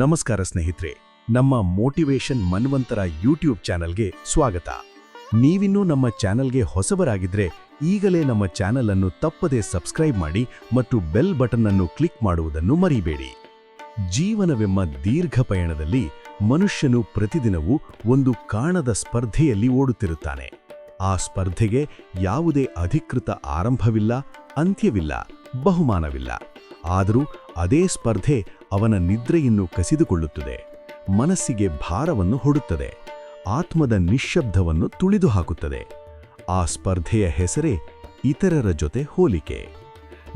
ನಮಸ್ಕಾರ ಸ್ನೇಹಿತರೆ, ನಮ್ಮ ಮೋಟಿವೇಶನ್ ಮನ್ವಂತರ ಯೂಟ್ಯೂಬ್ ಚಾನಲ್ಗೆ ಸ್ವಾಗತ. ನೀವಿನ್ನೂ ನಮ್ಮ ಚಾನಲ್ಗೆ ಹೊಸಬರಾಗಿದ್ರೆ ಈಗಲೇ ನಮ್ಮ ಚಾನಲ್ ಅನ್ನು ತಪ್ಪದೇ ಸಬ್ಸ್ಕ್ರೈಬ್ ಮಾಡಿ ಮತ್ತು ಬೆಲ್ ಬಟನ್ ಅನ್ನು ಕ್ಲಿಕ್ ಮಾಡುವುದನ್ನು ಮರಿಬೇಡಿ. ಜೀವನವೆಂಬ ದೀರ್ಘ ಪಯಣದಲ್ಲಿ ಮನುಷ್ಯನು ಪ್ರತಿದಿನವೂ ಒಂದು ಕಾಣದ ಸ್ಪರ್ಧೆಯಲ್ಲಿ ಓಡುತ್ತಿರುತ್ತಾನೆ. ಆ ಸ್ಪರ್ಧೆಗೆ ಯಾವುದೇ ಅಧಿಕೃತ ಆರಂಭವಿಲ್ಲ, ಅಂತ್ಯವಿಲ್ಲ, ಬಹುಮಾನವಿಲ್ಲ. ಆದರೂ ಅದೇ ಸ್ಪರ್ಧೆ ಅವನ ನಿದ್ರೆಯನ್ನು ಕಸಿದುಕೊಳ್ಳುತ್ತದೆ. ಮನಸ್ಸಿಗೆ ಭಾರವನ್ನು ಹೊಡುತ್ತದೆ. ಆತ್ಮದ ನಿಶ್ಶಬ್ದವನ್ನು ತುಳಿದು ಹಾಕುತ್ತದೆ ಆ ಸ್ಪರ್ಧೆಯ ಹೆಸರೇ ಇತರರ ಜೊತೆ ಹೋಲಿಕೆ.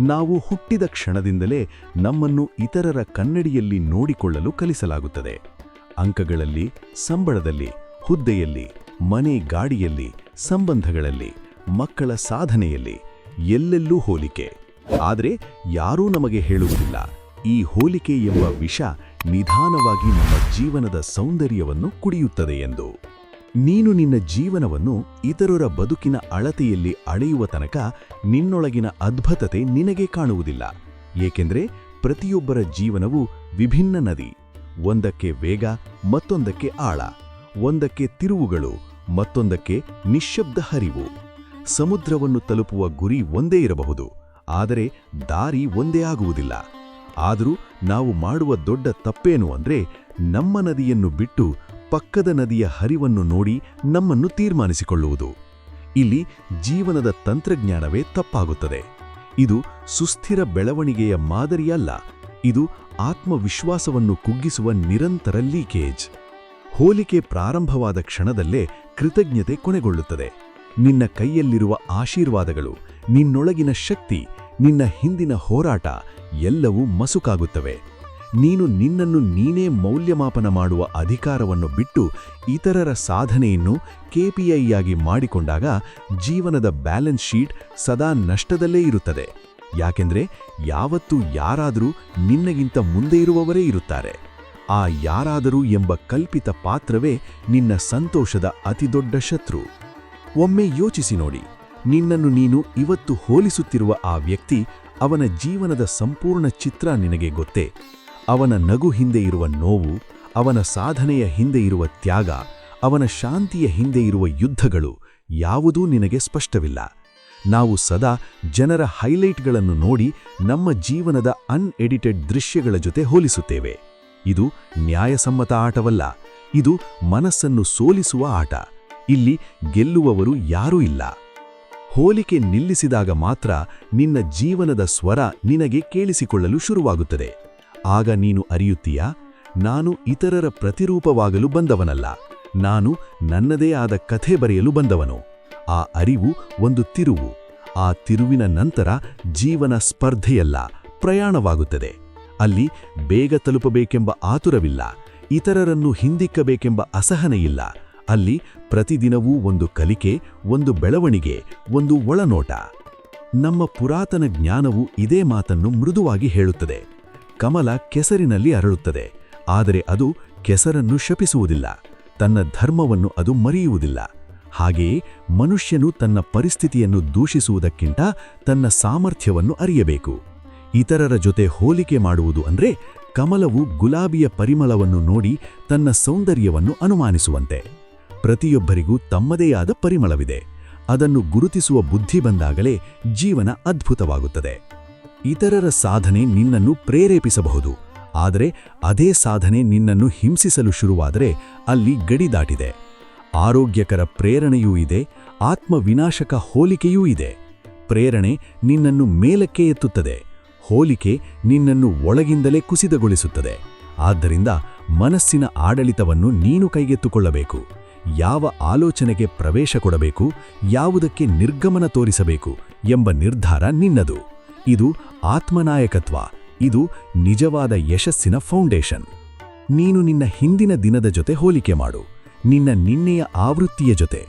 ನಾವು ಹುಟ್ಟಿದ ಕ್ಷಣದಿಂದಲೇ ನಮ್ಮನ್ನು ಇತರರ ಕನ್ನಡಿಯಲ್ಲಿ ನೋಡಿಕೊಳ್ಳಲು ಕಲಿಸಲಾಗುತ್ತದೆ. ಅಂಕಗಳಲ್ಲಿ, ಸಂಬಳದಲ್ಲಿ, ಹುದ್ದೆಯಲ್ಲಿ, ಮನೆ ಗಾಡಿಯಲ್ಲಿ, ಸಂಬಂಧಗಳಲ್ಲಿ, ಮಕ್ಕಳ ಸಾಧನೆಯಲ್ಲಿ ಎಲ್ಲೆಲ್ಲೂ ಹೋಲಿಕೆ. ಆದರೆ ಯಾರೂ ನಮಗೆ ಹೇಳುವುದಿಲ್ಲ. ಈ ಹೋಲಿಕೆ ಎಂಬ ವಿಷ ನಿಧಾನವಾಗಿ ನಮ್ಮ ಜೀವನದ ಸೌಂದರ್ಯವನ್ನು ಕುಡಿಯುತ್ತದೆ ಎಂದು. ನೀನು ನಿನ್ನ ಜೀವನವನ್ನು ಇತರರ ಬದುಕಿನ ಅಳತೆಯಲ್ಲಿ ಅಳೆಯುವ ತನಕ ನಿನ್ನೊಳಗಿನ ಅದ್ಭುತತೆ ನಿನಗೆ ಕಾಣುವುದಿಲ್ಲ. ಏಕೆಂದರೆ ಪ್ರತಿಯೊಬ್ಬರ ಜೀವನವು ವಿಭಿನ್ನ ನದಿ, ಒಂದಕ್ಕೆ ವೇಗ, ಮತ್ತೊಂದಕ್ಕೆ ಆಳ, ಒಂದಕ್ಕೆ ತಿರುವುಗಳು, ಮತ್ತೊಂದಕ್ಕೆ ನಿಶ್ಶಬ್ದ ಹರಿವು. ಸಮುದ್ರವನ್ನು ತಲುಪುವ ಗುರಿ ಒಂದೇ ಇರಬಹುದು, ಆದರೆ ದಾರಿ ಒಂದೇ ಆಗುವುದಿಲ್ಲ. ಆದರೂ ನಾವು ಮಾಡುವ ದೊಡ್ಡ ತಪ್ಪೇನು ಅಂದರೆ ನಮ್ಮ ನದಿಯನ್ನು ಬಿಟ್ಟು ಪಕ್ಕದ ನದಿಯ ಹರಿವನ್ನು ನೋಡಿ ನಮ್ಮನ್ನು ತೀರ್ಮಾನಿಸಿಕೊಳ್ಳುವುದು. ಇಲ್ಲಿ ಜೀವನದ ತಂತ್ರಜ್ಞಾನವೇ ತಪ್ಪಾಗುತ್ತದೆ. ಇದು ಸುಸ್ಥಿರ ಬೆಳವಣಿಗೆಯ ಮಾದರಿಯಲ್ಲ, ಇದು ಆತ್ಮವಿಶ್ವಾಸವನ್ನು ಕುಗ್ಗಿಸುವ ನಿರಂತರ ಲೀಕೇಜ್. ಹೋಲಿಕೆ ಪ್ರಾರಂಭವಾದ ಕ್ಷಣದಲ್ಲೇ ಕೃತಜ್ಞತೆ ಕೊನೆಗೊಳ್ಳುತ್ತದೆ. ನಿನ್ನ ಕೈಯಲ್ಲಿರುವ ಆಶೀರ್ವಾದಗಳು, ನಿನ್ನೊಳಗಿನ ಶಕ್ತಿ ನಿನ್ನ ಹಿಂದಿನ ಹೋರಾಟ ಎಲ್ಲವೂ ಮಸುಕಾಗುತ್ತವೆ. ನೀನು ನಿನ್ನನ್ನು ನೀನೇ ಮೌಲ್ಯಮಾಪನ ಮಾಡುವ ಅಧಿಕಾರವನ್ನು ಬಿಟ್ಟು ಇತರರ ಸಾಧನೆಯನ್ನು ಕೆಪಿಐಯಾಗಿ ಮಾಡಿಕೊಂಡಾಗ ಜೀವನದ ಬ್ಯಾಲೆನ್ಸ್ ಶೀಟ್ ಸದಾ ನಷ್ಟದಲ್ಲೇ ಇರುತ್ತದೆ. ಯಾಕೆಂದ್ರೆ ಯಾವತ್ತೂ ಯಾರಾದರೂ ನಿನ್ನಗಿಂತ ಮುಂದೆ ಇರುವವರೇ ಇರುತ್ತಾರೆ. ಆ ಯಾರಾದರೂ ಎಂಬ ಕಲ್ಪಿತ ಪಾತ್ರವೇ ನಿನ್ನ ಸಂತೋಷದ ಅತಿದೊಡ್ಡ ಶತ್ರು. ಒಮ್ಮೆ ಯೋಚಿಸಿ ನೋಡಿ. ನಿನ್ನನ್ನು ನೀನು ಇವತ್ತು ಹೋಲಿಸುತ್ತಿರುವ ಆ ವ್ಯಕ್ತಿ ಅವನ ಜೀವನದ ಸಂಪೂರ್ಣ ಚಿತ್ರ ನಿನಗೆ ಗೊತ್ತೇ. ಅವನ ನಗು ಹಿಂದೆ ಇರುವ ನೋವು, ಅವನ ಸಾಧನೆಯ ಹಿಂದೆ ಇರುವ ತ್ಯಾಗ, ಅವನ ಶಾಂತಿಯ ಹಿಂದೆ ಇರುವ ಯುದ್ಧಗಳು ಯಾವುದೂ ನಿನಗೆ ಸ್ಪಷ್ಟವಿಲ್ಲ. ನಾವು ಸದಾ ಜನರ ಹೈಲೈಟ್ಗಳನ್ನು ನೋಡಿ ನಮ್ಮ ಜೀವನದ ಅನ್ಎಡಿಟೆಡ್ ದೃಶ್ಯಗಳ ಜೊತೆ ಹೋಲಿಸುತ್ತೇವೆ. ಇದು ನ್ಯಾಯಸಮ್ಮತ ಆಟವಲ್ಲ, ಇದು ಮನಸ್ಸನ್ನು ಸೋಲಿಸುವ ಆಟ. ಇಲ್ಲಿ ಗೆಲ್ಲುವವರು ಯಾರೂ ಇಲ್ಲ. ಹೋಲಿಕೆ ನಿಲ್ಲಿಸಿದಾಗ ಮಾತ್ರ ನಿನ್ನ ಜೀವನದ ಸ್ವರ ನಿನಗೆ ಕೇಳಿಸಿಕೊಳ್ಳಲು ಶುರುವಾಗುತ್ತದೆ. ಆಗ ನೀನು ಅರಿಯುತ್ತೀಯಾ? ನಾನು ಇತರರ ಪ್ರತಿರೂಪವಾಗಲು ಬಂದವನಲ್ಲ. ನಾನು ನನ್ನದೇ ಆದ ಕಥೆ ಬರೆಯಲು ಬಂದವನು. ಆ ಅರಿವು ಒಂದು ತಿರುವು. ಆ ತಿರುವಿನ ನಂತರ ಜೀವನ ಸ್ಪರ್ಧೆಯಲ್ಲ, ಪ್ರಯಾಣವಾಗುತ್ತದೆ. ಅಲ್ಲಿ ಬೇಗ ತಲುಪಬೇಕೆಂಬ ಆತುರವಿಲ್ಲ. ಇತರರನ್ನು ಹಿಂದಿಕ್ಕಬೇಕೆಂಬ ಅಸಹನೆಯಿಲ್ಲ. ಅಲ್ಲಿ ಪ್ರತಿದಿನವೂ ಒಂದು ಕಲಿಕೆ, ಒಂದು ಬೆಳವಣಿಗೆ, ಒಂದು ಒಳನೋಟ. ನಮ್ಮ ಪುರಾತನ ಜ್ಞಾನವು ಇದೇ ಮಾತನ್ನು ಮೃದುವಾಗಿ ಹೇಳುತ್ತದೆ. ಕಮಲ ಕೆಸರಿನಲ್ಲಿ ಅರಳುತ್ತದೆ, ಆದರೆ ಅದು ಕೆಸರನ್ನು ಶಪಿಸುವುದಿಲ್ಲ, ತನ್ನ ಧರ್ಮವನ್ನು ಅದು ಮರೆಯುವುದಿಲ್ಲ. ಹಾಗೆಯೇ ಮನುಷ್ಯನು ತನ್ನ ಪರಿಸ್ಥಿತಿಯನ್ನು ದೂಷಿಸುವುದಕ್ಕಿಂತ ತನ್ನ ಸಾಮರ್ಥ್ಯವನ್ನು ಅರಿಯಬೇಕು. ಇತರರ ಜೊತೆ ಹೋಲಿಕೆ ಮಾಡುವುದು ಅಂದ್ರೆ ಕಮಲವು ಗುಲಾಬಿಯ ಪರಿಮಳವನ್ನು ನೋಡಿ ತನ್ನ ಸೌಂದರ್ಯವನ್ನು ಅನುಮಾನಿಸುವಂತೆ. ಪ್ರತಿಯೊಬ್ಬರಿಗೂ ತಮ್ಮದೇ ಆದ ಪರಿಮಳವಿದೆ. ಅದನ್ನು ಗುರುತಿಸುವ ಬುದ್ಧಿ ಬಂದಾಗಲೇ ಜೀವನ ಅದ್ಭುತವಾಗುತ್ತದೆ. ಇತರರ ಸಾಧನೆ ನಿನ್ನನ್ನು ಪ್ರೇರೇಪಿಸಬಹುದು. ಆದರೆ ಅದೇ ಸಾಧನೆ ನಿನ್ನನ್ನು ಹಿಂಸಿಸಲು ಶುರುವಾದರೆ ಅಲ್ಲಿ ಗಡಿ ದಾಟಿದೆ. ಆರೋಗ್ಯಕರ ಪ್ರೇರಣೆಯೂ ಇದೆ, ಆತ್ಮವಿನಾಶಕ ಹೋಲಿಕೆಯೂ ಇದೆ. ಪ್ರೇರಣೆ ನಿನ್ನನ್ನು ಮೇಲಕ್ಕೆ ಎತ್ತುತ್ತದೆ, ಹೋಲಿಕೆ ನಿನ್ನನ್ನು ಒಳಗಿಂದಲೇ ಕುಸಿತಗೊಳಿಸುತ್ತದೆ. ಆದ್ದರಿಂದ ಮನಸ್ಸಿನ ಆಡಳಿತವನ್ನು ನೀನು ಕೈಗೆತ್ತುಕೊಳ್ಳಬೇಕು. ಯಾವ ಆಲೋಚನೆಗೆ ಪ್ರವೇಶ ಕೊಡಬೇಕು, ಯಾವುದಕ್ಕೆ ನಿರ್ಗಮನ ತೋರಿಸಬೇಕು ಎಂಬ ನಿರ್ಧಾರ ನಿನ್ನದು. ಇದು ಆತ್ಮನಾಯಕತ್ವ, ಇದು ನಿಜವಾದ ಯಶಸ್ಸಿನ ಫೌಂಡೇಶನ್. ನೀನು ನಿನ್ನ ಹಿಂದಿನ ದಿನದ ಜೊತೆ ಹೋಲಿಕೆ ಮಾಡು, ನಿನ್ನ ನಿನ್ನೆಯ ಆವೃತ್ತಿಯ ಜೊತೆ.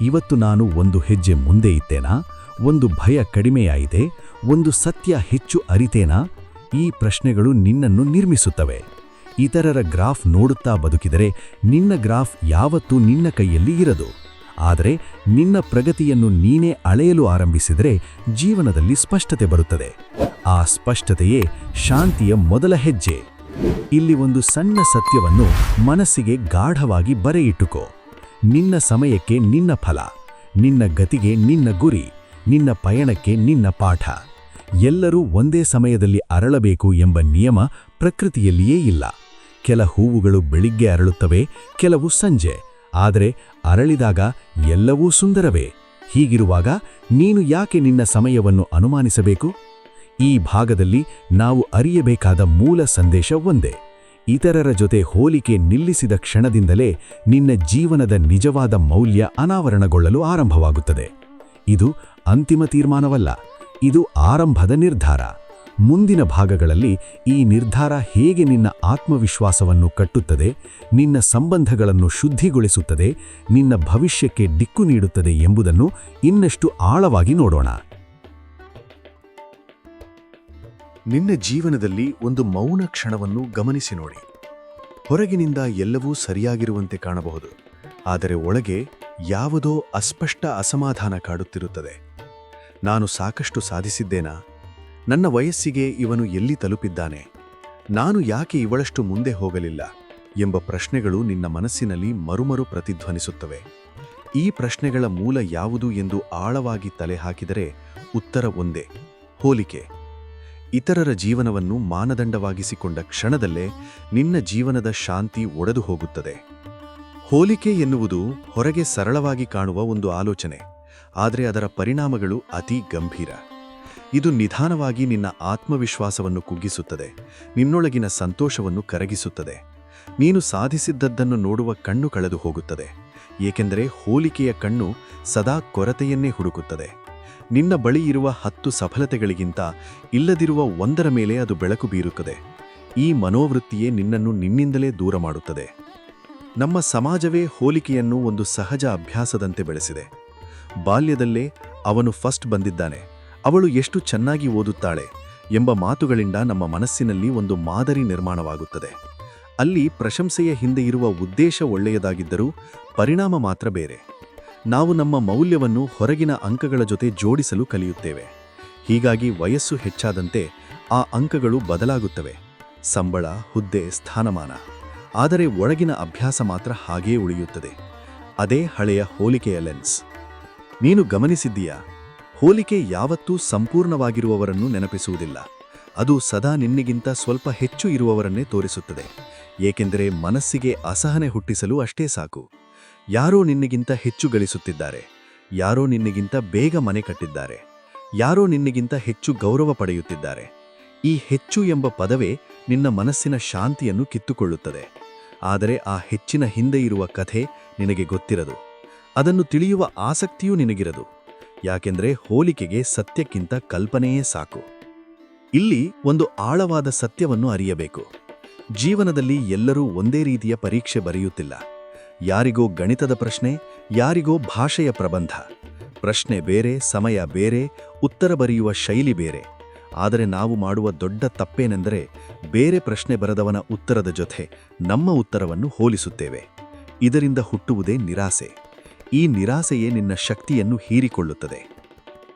ಇವತ್ತು ನಾನು ಒಂದು ಹೆಜ್ಜೆ ಮುಂದೆ ಇದ್ದೇನಾ? ಒಂದು ಭಯ ಕಡಿಮೆಯಾಯಿತೆ? ಒಂದು ಸತ್ಯ ಹೆಚ್ಚು ಅರಿತೇನಾ? ಈ ಪ್ರಶ್ನೆಗಳು ನಿನ್ನನ್ನು ನಿರ್ಮಿಸುತ್ತವೆ. ಇತರರ ಗ್ರಾಫ್ ನೋಡುತ್ತಾ ಬದುಕಿದರೆ ನಿನ್ನ ಗ್ರಾಫ್ ಯಾವತ್ತೂ ನಿನ್ನ ಕೈಯಲ್ಲಿ ಇರದು. ಆದರೆ ನಿನ್ನ ಪ್ರಗತಿಯನ್ನು ನೀನೇ ಅಳೆಯಲು ಆರಂಭಿಸಿದರೆ ಜೀವನದಲ್ಲಿ ಸ್ಪಷ್ಟತೆ ಬರುತ್ತದೆ. ಆ ಸ್ಪಷ್ಟತೆಯೇ ಶಾಂತಿಯ ಮೊದಲ ಹೆಜ್ಜೆ. ಇಲ್ಲಿ ಒಂದು ಸಣ್ಣ ಸತ್ಯವನ್ನು ಮನಸ್ಸಿಗೆ ಗಾಢವಾಗಿ ಬರೆಯಿಟ್ಟುಕೋ. ನಿನ್ನ ಸಮಯಕ್ಕೆ ನಿನ್ನ ಫಲ, ನಿನ್ನ ಗತಿಗೆ ನಿನ್ನ ಗುರಿ, ನಿನ್ನ ಪಯಣಕ್ಕೆ ನಿನ್ನ ಪಾಠ. ಎಲ್ಲರೂ ಒಂದೇ ಸಮಯದಲ್ಲಿ ಅರಳಬೇಕು ಎಂಬ ನಿಯಮ ಪ್ರಕೃತಿಯಲ್ಲಿಯೇ ಇಲ್ಲ. ಕೆಲ ಹೂವುಗಳು ಬೆಳಿಗ್ಗೆ ಅರಳುತ್ತವೆ, ಕೆಲವು ಸಂಜೆ. ಆದರೆ ಅರಳಿದಾಗ ಎಲ್ಲವೂ ಸುಂದರವೇ? ಹೀಗಿರುವಾಗ ನೀನು ಯಾಕೆ ನಿನ್ನ ಸಮಯವನ್ನು ಅನುಮಾನಿಸಬೇಕು? ಈ ಭಾಗದಲ್ಲಿ ನಾವು ಅರಿಯಬೇಕಾದ ಮೂಲ ಸಂದೇಶ ಒಂದೇ. ಇತರರ ಜೊತೆ ಹೋಲಿಕೆ ನಿಲ್ಲಿಸಿದ ಕ್ಷಣದಿಂದಲೇ ನಿನ್ನ ಜೀವನದ ನಿಜವಾದ ಮೌಲ್ಯ ಅನಾವರಣಗೊಳ್ಳಲು ಆರಂಭವಾಗುತ್ತದೆ. ಇದು ಅಂತಿಮ ತೀರ್ಮಾನವಲ್ಲ, ಇದು ಆರಂಭದ ನಿರ್ಧಾರ. ಮುಂದಿನ ಭಾಗಗಳಲ್ಲಿ ಈ ನಿರ್ಧಾರ ಹೇಗೆ ನಿನ್ನ ಆತ್ಮವಿಶ್ವಾಸವನ್ನು ಕಟ್ಟುತ್ತದೆ, ನಿನ್ನ ಸಂಬಂಧಗಳನ್ನು ಶುದ್ಧಿಗೊಳಿಸುತ್ತದೆ, ನಿನ್ನ ಭವಿಷ್ಯಕ್ಕೆ ದಿಕ್ಕು ನೀಡುತ್ತದೆ ಎಂಬುದನ್ನು ಇನ್ನಷ್ಟು ಆಳವಾಗಿ ನೋಡೋಣ. ನಿನ್ನ ಜೀವನದಲ್ಲಿ ಒಂದು ಮೌನ ಕ್ಷಣವನ್ನು ಗಮನಿಸಿ ನೋಡಿ. ಹೊರಗಿನಿಂದ ಎಲ್ಲವೂ ಸರಿಯಾಗಿರುವಂತೆ ಕಾಣಬಹುದು, ಆದರೆ ಒಳಗೆ ಯಾವುದೋ ಅಸ್ಪಷ್ಟ ಅಸಮಾಧಾನ ಕಾಡುತ್ತಿರುತ್ತದೆ. ನಾನು ಸಾಕಷ್ಟು ಸಾಧಿಸಿದ್ದೇನಾ? ನನ್ನ ವಯಸ್ಸಿಗೆ ಇವನು ಎಲ್ಲಿ ತಲುಪಿದ್ದಾನೆ? ನಾನು ಯಾಕೆ ಇವಳಷ್ಟು ಮುಂದೆ ಹೋಗಲಿಲ್ಲ? ಎಂಬ ಪ್ರಶ್ನೆಗಳು ನಿನ್ನ ಮನಸ್ಸಿನಲ್ಲಿ ಮರುಮರು ಪ್ರತಿಧ್ವನಿಸುತ್ತವೆ. ಈ ಪ್ರಶ್ನೆಗಳ ಮೂಲ ಯಾವುದು ಎಂದು ಆಳವಾಗಿ ತಲೆ ಹಾಕಿದರೆ ಉತ್ತರ ಒಂದೇ, ಹೋಲಿಕೆ. ಇತರರ ಜೀವನವನ್ನು ಮಾನದಂಡವಾಗಿಸಿಕೊಂಡ ಕ್ಷಣದಲ್ಲೇ ನಿನ್ನ ಜೀವನದ ಶಾಂತಿ ಒಡೆದು ಹೋಗುತ್ತದೆ. ಹೋಲಿಕೆ ಎನ್ನುವುದು ಹೊರಗೆ ಸರಳವಾಗಿ ಕಾಣುವ ಒಂದು ಆಲೋಚನೆ, ಆದರೆ ಅದರ ಪರಿಣಾಮಗಳು ಅತಿ ಗಂಭೀರ. ಇದು ನಿಧಾನವಾಗಿ ನಿನ್ನ ಆತ್ಮವಿಶ್ವಾಸವನ್ನು ಕುಗ್ಗಿಸುತ್ತದೆ, ನಿನ್ನೊಳಗಿನ ಸಂತೋಷವನ್ನು ಕರಗಿಸುತ್ತದೆ. ನೀನು ಸಾಧಿಸಿದ್ದದ್ದನ್ನು ನೋಡುವ ಕಣ್ಣು ಕಳೆದು ಹೋಗುತ್ತದೆ, ಏಕೆಂದರೆ ಹೋಲಿಕೆಯ ಕಣ್ಣು ಸದಾ ಕೊರತೆಯನ್ನೇ ಹುಡುಕುತ್ತದೆ. ನಿನ್ನ ಬಳಿ ಇರುವ ಹತ್ತು ಸಫಲತೆಗಳಿಗಿಂತ ಇಲ್ಲದಿರುವ ಒಂದರ ಮೇಲೆ ಅದು ಬೆಳಕು ಬೀರುತ್ತದೆ. ಈ ಮನೋವೃತ್ತಿಯೇ ನಿನ್ನನ್ನು ನಿನ್ನಿಂದಲೇ ದೂರ ಮಾಡುತ್ತದೆ. ನಮ್ಮ ಸಮಾಜವೇ ಹೋಲಿಕೆಯನ್ನು ಒಂದು ಸಹಜ ಅಭ್ಯಾಸದಂತೆ ಬೆಳೆಸಿದೆ. ಬಾಲ್ಯದಲ್ಲೇ ಅವನು ಫಸ್ಟ್ ಬಂದಿದ್ದಾನೆ. ಅವಳು ಎಷ್ಟು ಚೆನ್ನಾಗಿ ಓದುತ್ತಾಳೆ ಎಂಬ ಮಾತುಗಳಿಂದ ನಮ್ಮ ಮನಸ್ಸಿನಲ್ಲಿ ಒಂದು ಮಾದರಿ ನಿರ್ಮಾಣವಾಗುತ್ತದೆ. ಅಲ್ಲಿ ಪ್ರಶಂಸೆಯ ಹಿಂದೆ ಇರುವ ಉದ್ದೇಶ ಒಳ್ಳೆಯದಾಗಿದ್ದರೂ ಪರಿಣಾಮ ಮಾತ್ರ ಬೇರೆ. ನಾವು ನಮ್ಮ ಮೌಲ್ಯವನ್ನು ಹೊರಗಿನ ಅಂಕಗಳ ಜೊತೆ ಜೋಡಿಸಲು ಕಲಿಯುತ್ತೇವೆ. ಹೀಗಾಗಿ ವಯಸ್ಸು ಹೆಚ್ಚಾದಂತೆ ಆ ಅಂಕಗಳು ಬದಲಾಗುತ್ತವೆ. ಸಂಬಳ, ಹುದ್ದೆ, ಸ್ಥಾನಮಾನ. ಆದರೆ ಒಳಗಿನ ಅಭ್ಯಾಸ ಮಾತ್ರ ಹಾಗೇ ಉಳಿಯುತ್ತದೆ. ಅದೇ ಹಳೆಯ ಹೋಲಿಕೆಯ ಲೆನ್ಸ್. ನೀನು ಗಮನಿಸಿದ್ದೀಯಾ? ಹೋಲಿಕೆ ಯಾವತ್ತೂ ಸಂಪೂರ್ಣವಾಗಿರುವವರನ್ನು ನೆನಪಿಸುವುದಿಲ್ಲ. ಅದು ಸದಾ ನಿನ್ನೆಗಿಂತ ಸ್ವಲ್ಪ ಹೆಚ್ಚು ಇರುವವರನ್ನೇ ತೋರಿಸುತ್ತದೆ. ಏಕೆಂದರೆ ಮನಸ್ಸಿಗೆ ಅಸಹನೆ ಹುಟ್ಟಿಸಲು ಅಷ್ಟೇ ಸಾಕು. ಯಾರೋ ನಿನ್ನೆಗಿಂತ ಹೆಚ್ಚು ಗಳಿಸುತ್ತಿದ್ದಾರೆ. ಯಾರೋ ನಿನ್ನೆಗಿಂತ ಬೇಗ ಮನೆ ಕಟ್ಟಿದ್ದಾರೆ. ಯಾರೋ ನಿನ್ನೆಗಿಂತ ಹೆಚ್ಚು ಗೌರವ ಪಡೆಯುತ್ತಿದ್ದಾರೆ. ಈ ಹೆಚ್ಚು ಎಂಬ ಪದವೇ ನಿನ್ನ ಮನಸ್ಸಿನ ಶಾಂತಿಯನ್ನು ಕಿತ್ತುಕೊಳ್ಳುತ್ತದೆ. ಆದರೆ ಆ ಹೆಚ್ಚಿನ ಹಿಂದೆ ಇರುವ ಕಥೆ ನಿನಗೆ ಗೊತ್ತಿರದು. ಅದನ್ನು ತಿಳಿಯುವ ಆಸಕ್ತಿಯೂ ನಿನಗಿರದು. ಯಾಕೆಂದರೆ ಹೋಲಿಕೆಗೆ ಸತ್ಯಕ್ಕಿಂತ ಕಲ್ಪನೆಯೇ ಸಾಕು. ಇಲ್ಲಿ ಒಂದು ಆಳವಾದ ಸತ್ಯವನ್ನು ಅರಿಯಬೇಕು. ಜೀವನದಲ್ಲಿ ಎಲ್ಲರೂ ಒಂದೇ ರೀತಿಯ ಪರೀಕ್ಷೆ ಬರೆಯುತ್ತಿಲ್ಲ. ಯಾರಿಗೋ ಗಣಿತದ ಪ್ರಶ್ನೆ, ಯಾರಿಗೋ ಭಾಷೆಯ ಪ್ರಬಂಧ. ಪ್ರಶ್ನೆ ಬೇರೆ, ಸಮಯ ಬೇರೆ, ಉತ್ತರ ಬರೆಯುವ ಶೈಲಿ ಬೇರೆ. ಆದರೆ ನಾವು ಮಾಡುವ ದೊಡ್ಡ ತಪ್ಪೇನೆಂದರೆ ಬೇರೆ ಪ್ರಶ್ನೆ ಬರೆದವನ ಉತ್ತರದ ಜೊತೆ ನಮ್ಮ ಉತ್ತರವನ್ನು ಹೋಲಿಸುತ್ತೇವೆ. ಇದರಿಂದ ಹುಟ್ಟುವುದೇ ನಿರಾಸೆ. ಈ ನಿರಾಸೆಯೇ ನಿನ್ನ ಶಕ್ತಿಯನ್ನು ಹೀರಿಕೊಳ್ಳುತ್ತದೆ.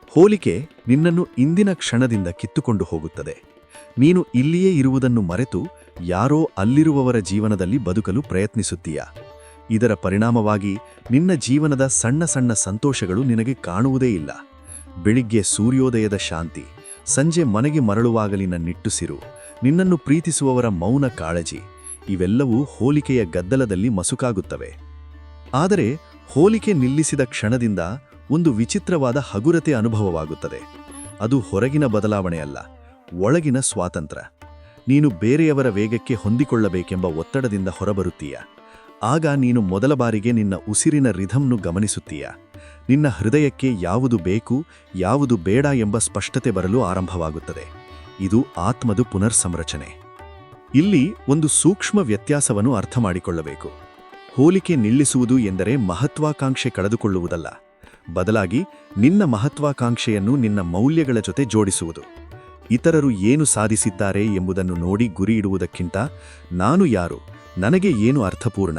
ಹೋಲಿಕೆ ನಿನ್ನನ್ನು ಇಂದಿನ ಕ್ಷಣದಿಂದ ಕಿತ್ತುಕೊಂಡು ಹೋಗುತ್ತದೆ. ನೀನು ಇಲ್ಲಿಯೇ ಇರುವುದನ್ನು ಮರೆತು ಯಾರೋ ಅಲ್ಲಿರುವವರ ಜೀವನದಲ್ಲಿ ಬದುಕಲು ಪ್ರಯತ್ನಿಸುತ್ತೀಯ? ಇದರ ಪರಿಣಾಮವಾಗಿ ನಿನ್ನ ಜೀವನದ ಸಣ್ಣ ಸಣ್ಣ ಸಂತೋಷಗಳು ನಿನಗೆ ಕಾಣುವುದೇ ಇಲ್ಲ. ಬೆಳಿಗ್ಗೆ ಸೂರ್ಯೋದಯದ ಶಾಂತಿ, ಸಂಜೆ ಮನೆಗೆ ಮರಳುವಾಗಲಿನ ನಿಟ್ಟುಸಿರು, ನಿನ್ನನ್ನು ಪ್ರೀತಿಸುವವರ ಮೌನ ಕಾಳಜಿ, ಇವೆಲ್ಲವೂ ಹೋಲಿಕೆಯ ಗದ್ದಲದಲ್ಲಿ ಮಸುಕಾಗುತ್ತವೆ. ಆದರೆ ಹೋಲಿಕೆ ನಿಲ್ಲಿಸಿದ ಕ್ಷಣದಿಂದ ಒಂದು ವಿಚಿತ್ರವಾದ ಹಗುರತೆ ಅನುಭವವಾಗುತ್ತದೆ. ಅದು ಹೊರಗಿನ ಬದಲಾವಣೆಯಲ್ಲ, ಒಳಗಿನ ಸ್ವಾತಂತ್ರ್ಯ ನೀನು ಬೇರೆಯವರ ವೇಗಕ್ಕೆ ಹೊಂದಿಕೊಳ್ಳಬೇಕೆಂಬ ಒತ್ತಡದಿಂದ ಹೊರಬರುತ್ತೀಯ. ಆಗ ನೀನು ಮೊದಲ ಬಾರಿಗೆ ನಿನ್ನ ಉಸಿರಿನ ರಿಧಮ್ನು ಗಮನಿಸುತ್ತೀಯ. ನಿನ್ನ ಹೃದಯಕ್ಕೆ ಯಾವುದು ಬೇಕು, ಯಾವುದು ಬೇಡ ಎಂಬ ಸ್ಪಷ್ಟತೆ ಬರಲು ಆರಂಭವಾಗುತ್ತದೆ. ಇದು ಆತ್ಮದು ಪುನರ್ಸಂರಚನೆ. ಇಲ್ಲಿ ಒಂದು ಸೂಕ್ಷ್ಮ ವ್ಯತ್ಯಾಸವನ್ನು ಅರ್ಥ ಮಾಡಿಕೊಳ್ಳಬೇಕು ಹೋಲಿಕೆ ನಿಲ್ಲಿಸುವುದು ಎಂದರೆ ಮಹತ್ವಾಕಾಂಕ್ಷೆ ಕಳೆದುಕೊಳ್ಳುವುದಲ್ಲ. ಬದಲಾಗಿ ನಿನ್ನ ಮಹತ್ವಾಕಾಂಕ್ಷೆಯನ್ನು ನಿನ್ನ ಮೌಲ್ಯಗಳ ಜೊತೆ ಜೋಡಿಸುವುದು. ಇತರರು ಏನು ಸಾಧಿಸಿದ್ದಾರೆ ಎಂಬುದನ್ನು ನೋಡಿ ಗುರಿಯಿಡುವುದಕ್ಕಿಂತ ನಾನು ಯಾರು, ನನಗೆ ಏನು ಅರ್ಥಪೂರ್ಣ,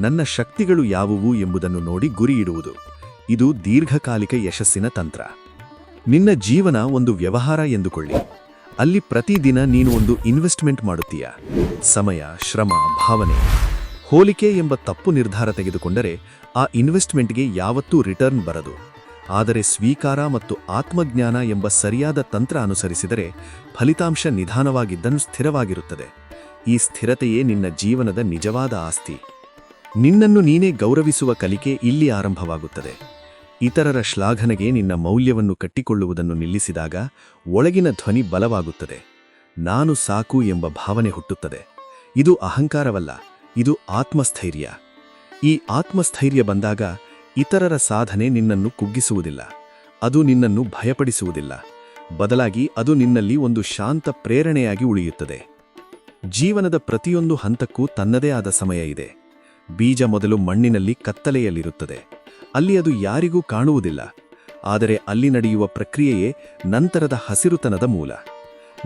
ನನ್ನ ಶಕ್ತಿಗಳು ಯಾವುವು ಎಂಬುದನ್ನು ನೋಡಿ ಗುರಿಯಿಡುವುದು. ಇದು ದೀರ್ಘಕಾಲಿಕ ಯಶಸ್ಸಿನ ತಂತ್ರ. ನಿನ್ನ ಜೀವನ ಒಂದು ವ್ಯವಹಾರ ಎಂದುಕೊಳ್ಳಿ. ಅಲ್ಲಿ ಪ್ರತಿದಿನ ನೀನು ಒಂದು ಇನ್ವೆಸ್ಟ್ಮೆಂಟ್ ಮಾಡುತ್ತೀಯ? ಸಮಯ, ಶ್ರಮ, ಭಾವನೆ. ಹೋಲಿಕೆ ಎಂಬ ತಪ್ಪು ನಿರ್ಧಾರ ತೆಗೆದುಕೊಂಡರೆ ಆ ಇನ್ವೆಸ್ಟ್ಮೆಂಟ್ಗೆ ಯಾವತ್ತೂ ರಿಟರ್ನ್ ಬರದು. ಆದರೆ ಸ್ವೀಕಾರ ಮತ್ತು ಆತ್ಮಜ್ಞಾನ ಎಂಬ ಸರಿಯಾದ ತಂತ್ರ ಅನುಸರಿಸಿದರೆ ಫಲಿತಾಂಶ ನಿಧಾನವಾಗಿದ್ದನ್ನು ಸ್ಥಿರವಾಗಿರುತ್ತದೆ. ಈ ಸ್ಥಿರತೆಯೇ ನಿನ್ನ ಜೀವನದ ನಿಜವಾದ ಆಸ್ತಿ. ನಿನ್ನನ್ನು ನೀನೇ ಗೌರವಿಸುವ ಕಲಿಕೆ ಇಲ್ಲಿ ಆರಂಭವಾಗುತ್ತದೆ. ಇತರರ ಶ್ಲಾಘನೆಗೆ ನಿನ್ನ ಮೌಲ್ಯವನ್ನು ಕಟ್ಟಿಕೊಳ್ಳುವುದನ್ನು ನಿಲ್ಲಿಸಿದಾಗ ಒಳಗಿನ ಧ್ವನಿ ಬಲವಾಗುತ್ತದೆ. ನಾನು ಸಾಕು ಎಂಬ ಭಾವನೆ ಹುಟ್ಟುತ್ತದೆ. ಇದು ಅಹಂಕಾರವಲ್ಲ. ಇದು ಆತ್ಮಸ್ಥೈರ್ಯ. ಈ ಆತ್ಮಸ್ಥೈರ್ಯ ಬಂದಾಗ ಇತರರ ಸಾಧನೆ ನಿನ್ನನ್ನು ಕುಗ್ಗಿಸುವುದಿಲ್ಲ. ಅದು ನಿನ್ನನ್ನು ಭಯಪಡಿಸುವುದಿಲ್ಲ. ಬದಲಾಗಿ ಅದು ನಿನ್ನಲ್ಲಿ ಒಂದು ಶಾಂತ ಪ್ರೇರಣೆಯಾಗಿ ಉಳಿಯುತ್ತದೆ. ಜೀವನದ ಪ್ರತಿಯೊಂದು ಹಂತಕ್ಕೂ ತನ್ನದೇ ಆದ ಸಮಯ ಇದೆ. ಬೀಜ ಮೊದಲು ಮಣ್ಣಿನಲ್ಲಿ ಕತ್ತಲೆಯಲ್ಲಿರುತ್ತದೆ. ಅಲ್ಲಿ ಅದು ಯಾರಿಗೂ ಕಾಣುವುದಿಲ್ಲ. ಆದರೆ ಅಲ್ಲಿ ನಡೆಯುವ ಪ್ರಕ್ರಿಯೆಯೇ ನಂತರದ ಹಸಿರುತನದ ಮೂಲ.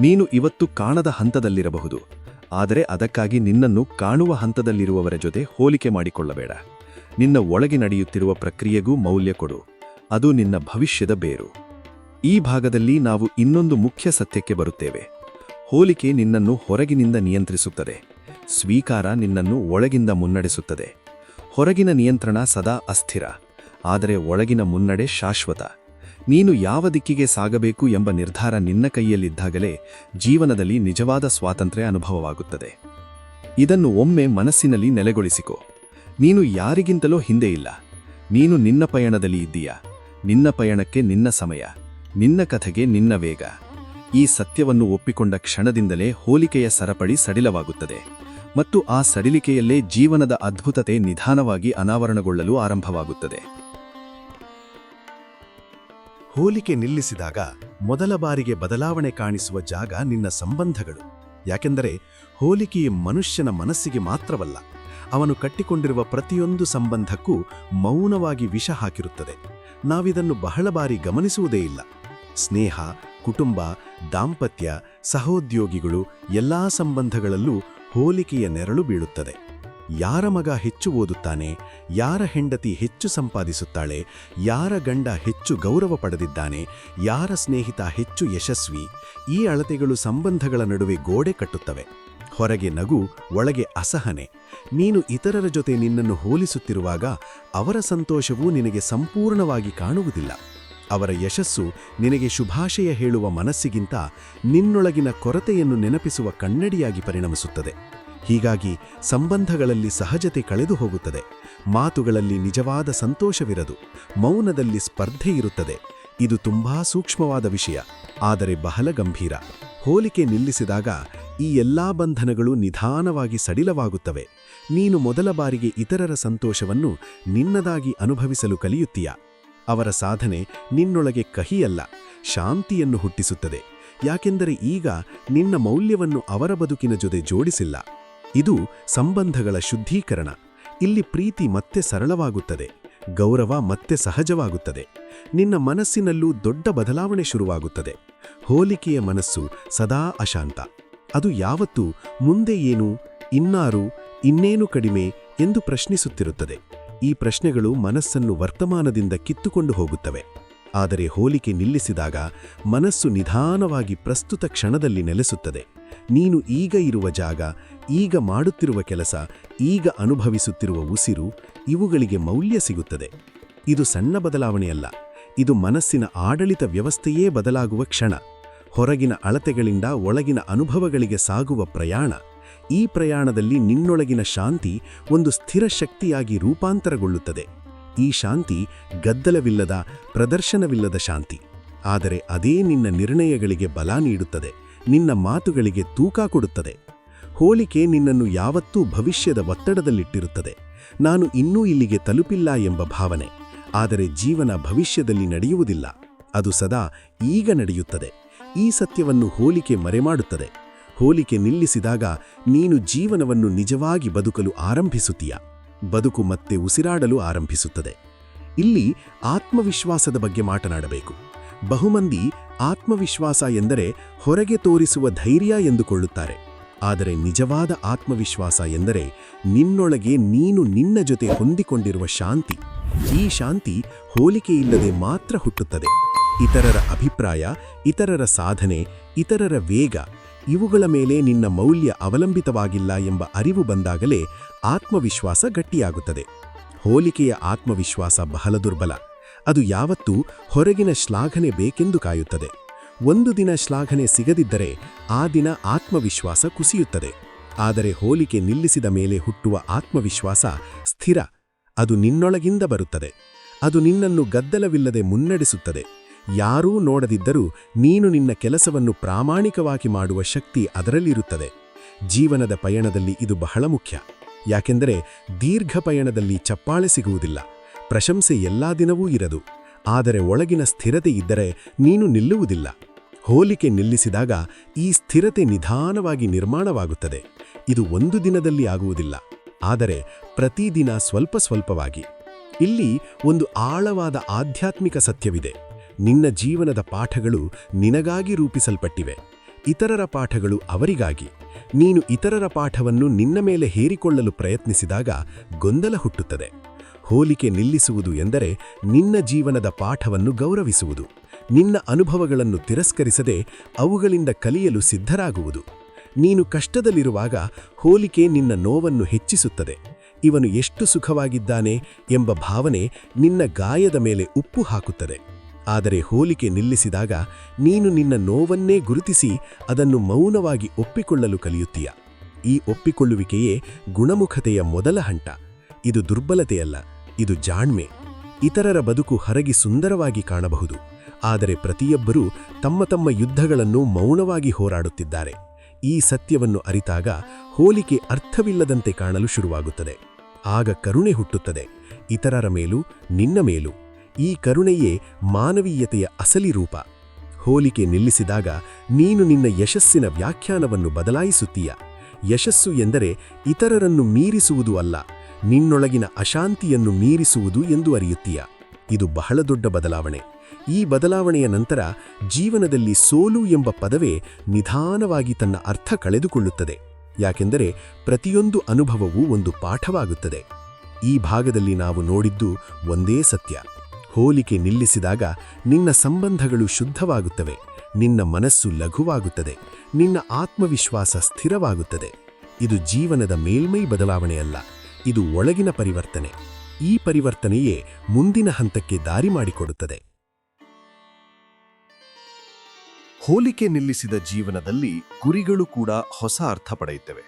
ನೀನು ಇವತ್ತು ಕಾಣದ ಹಂತದಲ್ಲಿರಬಹುದು. ಆದರೆ ಅದಕ್ಕಾಗಿ ನಿನ್ನನ್ನು ಕಾಣುವ ಹಂತದಲ್ಲಿರುವವರ ಜೊತೆ ಹೋಲಿಕೆ ಮಾಡಿಕೊಳ್ಳಬೇಡ. ನಿನ್ನ ಒಳಗೆ ನಡೆಯುತ್ತಿರುವ ಪ್ರಕ್ರಿಯೆಗೂ ಮೌಲ್ಯ ಕೊಡು. ಅದು ನಿನ್ನ ಭವಿಷ್ಯದ ಬೇರು. ಈ ಭಾಗದಲ್ಲಿ ನಾವು ಇನ್ನೊಂದು ಮುಖ್ಯ ಸತ್ಯಕ್ಕೆ ಬರುತ್ತೇವೆ. ಹೋಲಿಕೆ ನಿನ್ನನ್ನು ಹೊರಗಿನಿಂದ ನಿಯಂತ್ರಿಸುತ್ತದೆ. ಸ್ವೀಕಾರ ನಿನ್ನನ್ನು ಒಳಗಿಂದ ಮುನ್ನಡೆಸುತ್ತದೆ. ಹೊರಗಿನ ನಿಯಂತ್ರಣ ಸದಾ ಅಸ್ಥಿರ. ಆದರೆ ಒಳಗಿನ ಮುನ್ನಡೆ ಶಾಶ್ವತ. ನೀನು ಯಾವ ದಿಕ್ಕಿಗೆ ಸಾಗಬೇಕು ಎಂಬ ನಿರ್ಧಾರ ನಿನ್ನ ಕೈಯಲ್ಲಿದ್ದಾಗಲೇ ಜೀವನದಲ್ಲಿ ನಿಜವಾದ ಸ್ವಾತಂತ್ರ್ಯ ಅನುಭವವಾಗುತ್ತದೆ. ಇದನ್ನು ಒಮ್ಮೆ ಮನಸ್ಸಿನಲ್ಲಿ ನೆಲೆಗೊಳಿಸಿಕೊ. ನೀನು ಯಾರಿಗಿಂತಲೋ ಹಿಂದೆ ಇಲ್ಲ. ನೀನು ನಿನ್ನ ಪಯಣದಲ್ಲಿ ಇದ್ದೀಯಾ? ನಿನ್ನ ಪಯಣಕ್ಕೆ ನಿನ್ನ ಸಮಯ. ನಿನ್ನ ಕಥೆಗೆ ನಿನ್ನ ವೇಗ. ಈ ಸತ್ಯವನ್ನು ಒಪ್ಪಿಕೊಂಡ ಕ್ಷಣದಿಂದಲೇ ಹೋಲಿಕೆಯ ಸರಪಳಿ ಸಡಿಲವಾಗುತ್ತದೆ. ಮತ್ತು ಆ ಸಡಿಲಿಕೆಯಲ್ಲೇ ಜೀವನದ ಅದ್ಭುತತೆ ನಿಧಾನವಾಗಿ ಅನಾವರಣಗೊಳ್ಳಲು ಆರಂಭವಾಗುತ್ತದೆ. ಹೋಲಿಕೆ ನಿಲ್ಲಿಸಿದಾಗ ಮೊದಲ ಬಾರಿಗೆ ಬದಲಾವಣೆ ಕಾಣಿಸುವ ಜಾಗ ನಿನ್ನ ಸಂಬಂಧಗಳು. ಯಾಕೆಂದರೆ ಹೋಲಿಕೆಯ ಮನುಷ್ಯನ ಮನಸ್ಸಿಗೆ ಮಾತ್ರವಲ್ಲ, ಅವನು ಕಟ್ಟಿಕೊಂಡಿರುವ ಪ್ರತಿಯೊಂದು ಸಂಬಂಧಕ್ಕೂ ಮೌನವಾಗಿ ವಿಷ ಹಾಕಿರುತ್ತದೆ. ನಾವಿದನ್ನು ಬಹಳ ಬಾರಿ ಗಮನಿಸುವುದೇ ಇಲ್ಲ. ಸ್ನೇಹ, ಕುಟುಂಬ, ದಾಂಪತ್ಯ, ಸಹೋದ್ಯೋಗಿಗಳು ಎಲ್ಲಾ ಸಂಬಂಧಗಳಲ್ಲೂ ಹೋಲಿಕೆಯ ನೆರಳು ಬೀಳುತ್ತದೆ. ಯಾರ ಮಗ ಹೆಚ್ಚು ಓದುತ್ತಾನೆ, ಯಾರ ಹೆಂಡತಿ ಹೆಚ್ಚು ಸಂಪಾದಿಸುತ್ತಾಳೆ, ಯಾರ ಗಂಡ ಹೆಚ್ಚು ಗೌರವ ಪಡೆದಿದ್ದಾನೆ, ಯಾರ ಸ್ನೇಹಿತ ಹೆಚ್ಚು ಯಶಸ್ವಿ, ಈ ಅಳತೆಗಳು ಸಂಬಂಧಗಳ ನಡುವೆ ಗೋಡೆ ಕಟ್ಟುತ್ತವೆ. ಹೊರಗೆ ನಗು, ಒಳಗೆ ಅಸಹನೆ. ನೀನು ಇತರರ ಜೊತೆ ನಿನ್ನನ್ನು ಹೋಲಿಸುತ್ತಿರುವಾಗ ಅವರ ಸಂತೋಷವೂ ನಿನಗೆ ಸಂಪೂರ್ಣವಾಗಿ ಕಾಣುವುದಿಲ್ಲ. ಅವರ ಯಶಸ್ಸು ನಿನಗೆ ಶುಭಾಶಯ ಹೇಳುವ ಮನಸ್ಸಿಗಿಂತ ನಿನ್ನೊಳಗಿನ ಕೊರತೆಯನ್ನು ನೆನಪಿಸುವ ಕನ್ನಡಿಯಾಗಿ ಪರಿಣಮಿಸುತ್ತದೆ. ಹೀಗಾಗಿ ಸಂಬಂಧಗಳಲ್ಲಿ ಸಹಜತೆ ಕಳೆದು ಹೋಗುತ್ತದೆ. ಮಾತುಗಳಲ್ಲಿ ನಿಜವಾದ ಸಂತೋಷವಿರದು. ಮೌನದಲ್ಲಿ ಸ್ಪರ್ಧೆ ಇರುತ್ತದೆ. ಇದು ತುಂಬಾ ಸೂಕ್ಷ್ಮವಾದ ವಿಷಯ. ಆದರೆ ಬಹಳ ಗಂಭೀರ. ಹೋಲಿಕೆ ನಿಲ್ಲಿಸಿದಾಗ ಈ ಎಲ್ಲಾ ಬಂಧನಗಳು ನಿಧಾನವಾಗಿ ಸಡಿಲವಾಗುತ್ತವೆ. ನೀನು ಮೊದಲ ಬಾರಿಗೆ ಇತರರ ಸಂತೋಷವನ್ನು ನಿನ್ನದಾಗಿ ಅನುಭವಿಸಲು ಕಲಿಯುತ್ತೀಯ. ಅವರ ಸಾಧನೆ ನಿನ್ನೊಳಗೆ ಕಹಿಯಲ್ಲ, ಶಾಂತಿಯನ್ನು ಹುಟ್ಟಿಸುತ್ತದೆ. ಯಾಕೆಂದರೆ ಈಗ ನಿನ್ನ ಮೌಲ್ಯವನ್ನು ಅವರ ಬದುಕಿನ ಜೊತೆ ಜೋಡಿಸಿಲ್ಲ. ಇದು ಸಂಬಂಧಗಳ ಶುದ್ಧೀಕರಣ. ಇಲ್ಲಿ ಪ್ರೀತಿ ಮತ್ತೆ ಸರಳವಾಗುತ್ತದೆ, ಗೌರವ ಮತ್ತೆ ಸಹಜವಾಗುತ್ತದೆ. ನಿನ್ನ ಮನಸ್ಸಿನಲ್ಲೂ ದೊಡ್ಡ ಬದಲಾವಣೆ ಶುರುವಾಗುತ್ತದೆ. ಹೋಲಿಕೆಯ ಮನಸ್ಸು ಸದಾ ಅಶಾಂತ. ಅದು ಯಾವತ್ತೂ ಮುಂದೆ ಏನು, ಇನ್ನಾರು, ಇನ್ನೇನು ಕಡಿಮೆ ಎಂದು ಪ್ರಶ್ನಿಸುತ್ತಿರುತ್ತದೆ. ಈ ಪ್ರಶ್ನೆಗಳು ಮನಸ್ಸನ್ನು ವರ್ತಮಾನದಿಂದ ಕಿತ್ತುಕೊಂಡು ಹೋಗುತ್ತವೆ. ಆದರೆ ಹೋಲಿಕೆ ನಿಲ್ಲಿಸಿದಾಗ ಮನಸ್ಸು ನಿಧಾನವಾಗಿ ಪ್ರಸ್ತುತ ಕ್ಷಣದಲ್ಲಿ ನೆಲೆಸುತ್ತದೆ. ನೀನು ಈಗ ಇರುವ ಜಾಗ, ಈಗ ಮಾಡುತ್ತಿರುವ ಕೆಲಸ, ಈಗ ಅನುಭವಿಸುತ್ತಿರುವ ಉಸಿರು ಇವುಗಳಿಗೆ ಮೌಲ್ಯ ಸಿಗುತ್ತದೆ. ಇದು ಸಣ್ಣ ಬದಲಾವಣೆಯಲ್ಲ, ಇದು ಮನಸ್ಸಿನ ಆಡಳಿತ ವ್ಯವಸ್ಥೆಯೇ ಬದಲಾಗುವ ಕ್ಷಣ. ಹೊರಗಿನ ಅಳತೆಗಳಿಂದ ಒಳಗಿನ ಅನುಭವಗಳಿಗೆ ಸಾಗುವ ಪ್ರಯಾಣ, ಈ ಪ್ರಯಾಣದಲ್ಲಿ ನಿನ್ನೊಳಗಿನ ಶಾಂತಿ ಒಂದು ಸ್ಥಿರ ಶಕ್ತಿಯಾಗಿ ರೂಪಾಂತರಗೊಳ್ಳುತ್ತದೆ. ಈ ಶಾಂತಿ ಗದ್ದಲವಿಲ್ಲದ, ಪ್ರದರ್ಶನವಿಲ್ಲದ ಶಾಂತಿ, ಆದರೆ ಅದೇ ನಿನ್ನ ನಿರ್ಣಯಗಳಿಗೆ ಬಲ ನೀಡುತ್ತದೆ. ನಿನ್ನ ಮಾತುಗಳಿಗೆ ತೂಕ ಕೊಡುತ್ತದೆ. ಹೋಲಿಕೆ ನಿನ್ನನ್ನು ಯಾವತ್ತೂ ಭವಿಷ್ಯದ ಒತ್ತಡದಲ್ಲಿಟ್ಟಿರುತ್ತದೆ. ನಾನು ಇನ್ನೂ ಇಲ್ಲಿಗೆ ತಲುಪಿಲ್ಲ ಎಂಬ ಭಾವನೆ, ಆದರೆ ಜೀವನ ಭವಿಷ್ಯದಲ್ಲಿ ನಡೆಯುವುದಿಲ್ಲ. ಅದು ಸದಾ ಈಗ ನಡೆಯುತ್ತದೆ. ಈ ಸತ್ಯವನ್ನು ಹೋಲಿಕೆ ಮರೆಮಾಡುತ್ತದೆ. ಹೋಲಿಕೆ ನಿಲ್ಲಿಸಿದಾಗ ನೀನು ಜೀವನವನ್ನು ನಿಜವಾಗಿ ಬದುಕಲು ಆರಂಭಿಸುತ್ತೀಯ. ಬದುಕು ಮತ್ತೆ ಉಸಿರಾಡಲು ಆರಂಭಿಸುತ್ತದೆ. ಇಲ್ಲಿ ಆತ್ಮವಿಶ್ವಾಸದ ಬಗ್ಗೆ ಮಾತನಾಡಬೇಕು. ಬಹುಮಂದಿ ಆತ್ಮವಿಶ್ವಾಸ ಎಂದರೆ ಹೊರಗೆ ತೋರಿಸುವ ಧೈರ್ಯ ಎಂದುಕೊಳ್ಳುತ್ತಾರೆ. ಆದರೆ ನಿಜವಾದ ಆತ್ಮವಿಶ್ವಾಸ ಎಂದರೆ ನಿನ್ನೊಳಗೆ ನೀನು ನಿನ್ನ ಜೊತೆ ಹೊಂದಿಕೊಂಡಿರುವ ಶಾಂತಿ. ಈ ಶಾಂತಿ ಹೋಲಿಕೆಯಿಲ್ಲದೆ ಮಾತ್ರ ಹುಟ್ಟುತ್ತದೆ. ಇತರರ ಅಭಿಪ್ರಾಯ, ಇತರರ ಸಾಧನೆ, ಇತರರ ವೇಗ, ಇವುಗಳ ಮೇಲೆ ನಿನ್ನ ಮೌಲ್ಯ ಅವಲಂಬಿತವಾಗಿಲ್ಲ ಎಂಬ ಅರಿವು ಬಂದಾಗಲೇ ಆತ್ಮವಿಶ್ವಾಸ ಗಟ್ಟಿಯಾಗುತ್ತದೆ. ಹೋಲಿಕೆಯ ಆತ್ಮವಿಶ್ವಾಸ ಬಹಳ ದುರ್ಬಲ. ಅದು ಯಾವತ್ತೂ ಹೊರಗಿನ ಶ್ಲಾಘನೆ ಬೇಕೆಂದು ಕಾಯುತ್ತದೆ. ಒಂದು ದಿನ ಶ್ಲಾಘನೆ ಸಿಗದಿದ್ದರೆ ಆ ದಿನ ಆತ್ಮವಿಶ್ವಾಸ ಕುಸಿಯುತ್ತದೆ. ಆದರೆ ಹೋಲಿಕೆ ನಿಲ್ಲಿಸಿದ ಮೇಲೆ ಹುಟ್ಟುವ ಆತ್ಮವಿಶ್ವಾಸ ಸ್ಥಿರ. ಅದು ನಿನ್ನೊಳಗಿಂದ ಬರುತ್ತದೆ. ಅದು ನಿನ್ನನ್ನು ಗದ್ದಲವಿಲ್ಲದೆ ಮುನ್ನಡೆಸುತ್ತದೆ. ಯಾರೂ ನೋಡದಿದ್ದರೂ ನೀನು ನಿನ್ನ ಕೆಲಸವನ್ನು ಪ್ರಾಮಾಣಿಕವಾಗಿ ಮಾಡುವ ಶಕ್ತಿ ಅದರಲ್ಲಿರುತ್ತದೆ. ಜೀವನದ ಪಯಣದಲ್ಲಿ ಇದು ಬಹಳ ಮುಖ್ಯ. ಯಾಕೆಂದರೆ ದೀರ್ಘ ಪಯಣದಲ್ಲಿ ಚಪ್ಪಾಳೆ ಸಿಗುವುದಿಲ್ಲ. ಪ್ರಶಂಸೆ ಎಲ್ಲಾ ದಿನವೂ ಇರದು. ಆದರೆ ಒಳಗಿನ ಸ್ಥಿರತೆ ಇದ್ದರೆ ನೀನು ನಿಲ್ಲುವುದಿಲ್ಲ. ಹೋಲಿಕೆ ನಿಲ್ಲಿಸಿದಾಗ ಈ ಸ್ಥಿರತೆ ನಿಧಾನವಾಗಿ ನಿರ್ಮಾಣವಾಗುತ್ತದೆ. ಇದು ಒಂದು ದಿನದಲ್ಲಿ ಆಗುವುದಿಲ್ಲ. ಆದರೆ ಪ್ರತಿದಿನ ಸ್ವಲ್ಪ ಸ್ವಲ್ಪವಾಗಿ. ಇಲ್ಲಿ ಒಂದು ಆಳವಾದ ಆಧ್ಯಾತ್ಮಿಕ ಸತ್ಯವಿದೆ. ನಿನ್ನ ಜೀವನದ ಪಾಠಗಳು ನಿನಗಾಗಿ ರೂಪಿಸಲ್ಪಟ್ಟಿವೆ. ಇತರರ ಪಾಠಗಳು ಅವರಿಗಾಗಿ. ನೀನು ಇತರರ ಪಾಠವನ್ನು ನಿನ್ನ ಮೇಲೆ ಹೇರಿಕೊಳ್ಳಲು ಪ್ರಯತ್ನಿಸಿದಾಗ ಗೊಂದಲ ಹುಟ್ಟುತ್ತದೆ. ಹೋಲಿಕೆ ನಿಲ್ಲಿಸುವುದು ಎಂದರೆ ನಿನ್ನ ಜೀವನದ ಪಾಠವನ್ನು ಗೌರವಿಸುವುದು. ನಿನ್ನ ಅನುಭವಗಳನ್ನು ತಿರಸ್ಕರಿಸದೆ ಅವುಗಳಿಂದ ಕಲಿಯಲು ಸಿದ್ಧರಾಗುವುದು. ನೀನು ಕಷ್ಟದಲ್ಲಿರುವಾಗ ಹೋಲಿಕೆ ನಿನ್ನ ನೋವನ್ನು ಹೆಚ್ಚಿಸುತ್ತದೆ. ಇವನು ಎಷ್ಟು ಸುಖವಾಗಿದ್ದಾನೆ ಎಂಬ ಭಾವನೆ ನಿನ್ನ ಗಾಯದ ಮೇಲೆ ಉಪ್ಪು ಹಾಕುತ್ತದೆ. ಆದರೆ ಹೋಲಿಕೆ ನಿಲ್ಲಿಸಿದಾಗ ನೀನು ನಿನ್ನ ನೋವನ್ನೇ ಗುರುತಿಸಿ ಅದನ್ನು ಮೌನವಾಗಿ ಒಪ್ಪಿಕೊಳ್ಳಲು ಕಲಿಯುತ್ತೀಯ. ಈ ಒಪ್ಪಿಕೊಳ್ಳುವಿಕೆಯೇ ಗುಣಮುಖತೆಯ ಮೊದಲ ಹಂಟ. ಇದು ದುರ್ಬಲತೆಯಲ್ಲ. ಇದು ಜಾಣ್ಮೆ. ಇತರರ ಬದುಕು ಹರಗಿ ಸುಂದರವಾಗಿ ಕಾಣಬಹುದು. ಆದರೆ ಪ್ರತಿಯೊಬ್ಬರೂ ತಮ್ಮ ತಮ್ಮ ಯುದ್ಧಗಳನ್ನು ಮೌನವಾಗಿ ಹೋರಾಡುತ್ತಿದ್ದಾರೆ. ಈ ಸತ್ಯವನ್ನು ಅರಿತಾಗ ಹೋಲಿಕೆ ಅರ್ಥವಿಲ್ಲದಂತೆ ಕಾಣಲು ಶುರುವಾಗುತ್ತದೆ. ಆಗ ಕರುಣೆ ಹುಟ್ಟುತ್ತದೆ. ಇತರರ ಮೇಲೂ ನಿನ್ನ ಮೇಲೂ. ಈ ಕರುಣೆಯೇ ಮಾನವೀಯತೆಯ ಅಸಲಿ ರೂಪ. ಹೋಲಿಕೆ ನಿಲ್ಲಿಸಿದಾಗ ನೀನು ನಿನ್ನ ಯಶಸ್ಸಿನ ವ್ಯಾಖ್ಯಾನವನ್ನು ಬದಲಾಯಿಸುತ್ತೀಯ. ಯಶಸ್ಸು ಎಂದರೆ ಇತರರನ್ನು ಮೀರಿಸುವುದು ಅಲ್ಲ. ನಿನ್ನೊಳಗಿನ ಅಶಾಂತಿಯನ್ನು ಮೀರಿಸುವುದು ಎಂದು ಅರಿಯುತ್ತೀಯ. ಇದು ಬಹಳ ದೊಡ್ಡ ಬದಲಾವಣೆ. ಈ ಬದಲಾವಣೆಯ ನಂತರ ಜೀವನದಲ್ಲಿ ಸೋಲು ಎಂಬ ಪದವೇ ನಿಧಾನವಾಗಿ ತನ್ನ ಅರ್ಥ ಕಳೆದುಕೊಳ್ಳುತ್ತದೆ. ಯಾಕೆಂದರೆ ಪ್ರತಿಯೊಂದು ಅನುಭವವೂ ಒಂದು ಪಾಠವಾಗುತ್ತದೆ. ಈ ಭಾಗದಲ್ಲಿ ನಾವು ನೋಡಿದ್ದು ಒಂದೇ ಸತ್ಯ. ಹೋಲಿಕೆ ನಿಲ್ಲಿಸಿದಾಗ ನಿನ್ನ ಸಂಬಂಧಗಳು ಶುದ್ಧವಾಗುತ್ತವೆ. ನಿನ್ನ ಮನಸ್ಸು ಲಘುವಾಗುತ್ತದೆ. ನಿನ್ನ ಆತ್ಮವಿಶ್ವಾಸ ಸ್ಥಿರವಾಗುತ್ತದೆ. ಇದು ಜೀವನದ ಮೇಲ್ಮೈ ಬದಲಾವಣೆಯಲ್ಲ. ಇದು ಒಳಗಿನ ಪರಿವರ್ತನೆ. ಈ ಪರಿವರ್ತನೆಯೇ ಮುಂದಿನ ಹಂತಕ್ಕೆ ದಾರಿ ಮಾಡಿಕೊಡುತ್ತದೆ. ಹೋಲಿಕೆ ನಿಲ್ಲಿಸಿದ ಜೀವನದಲ್ಲಿ ಗುರಿಗಳು ಕೂಡ ಹೊಸ ಅರ್ಥ ಪಡೆಯುತ್ತವೆ.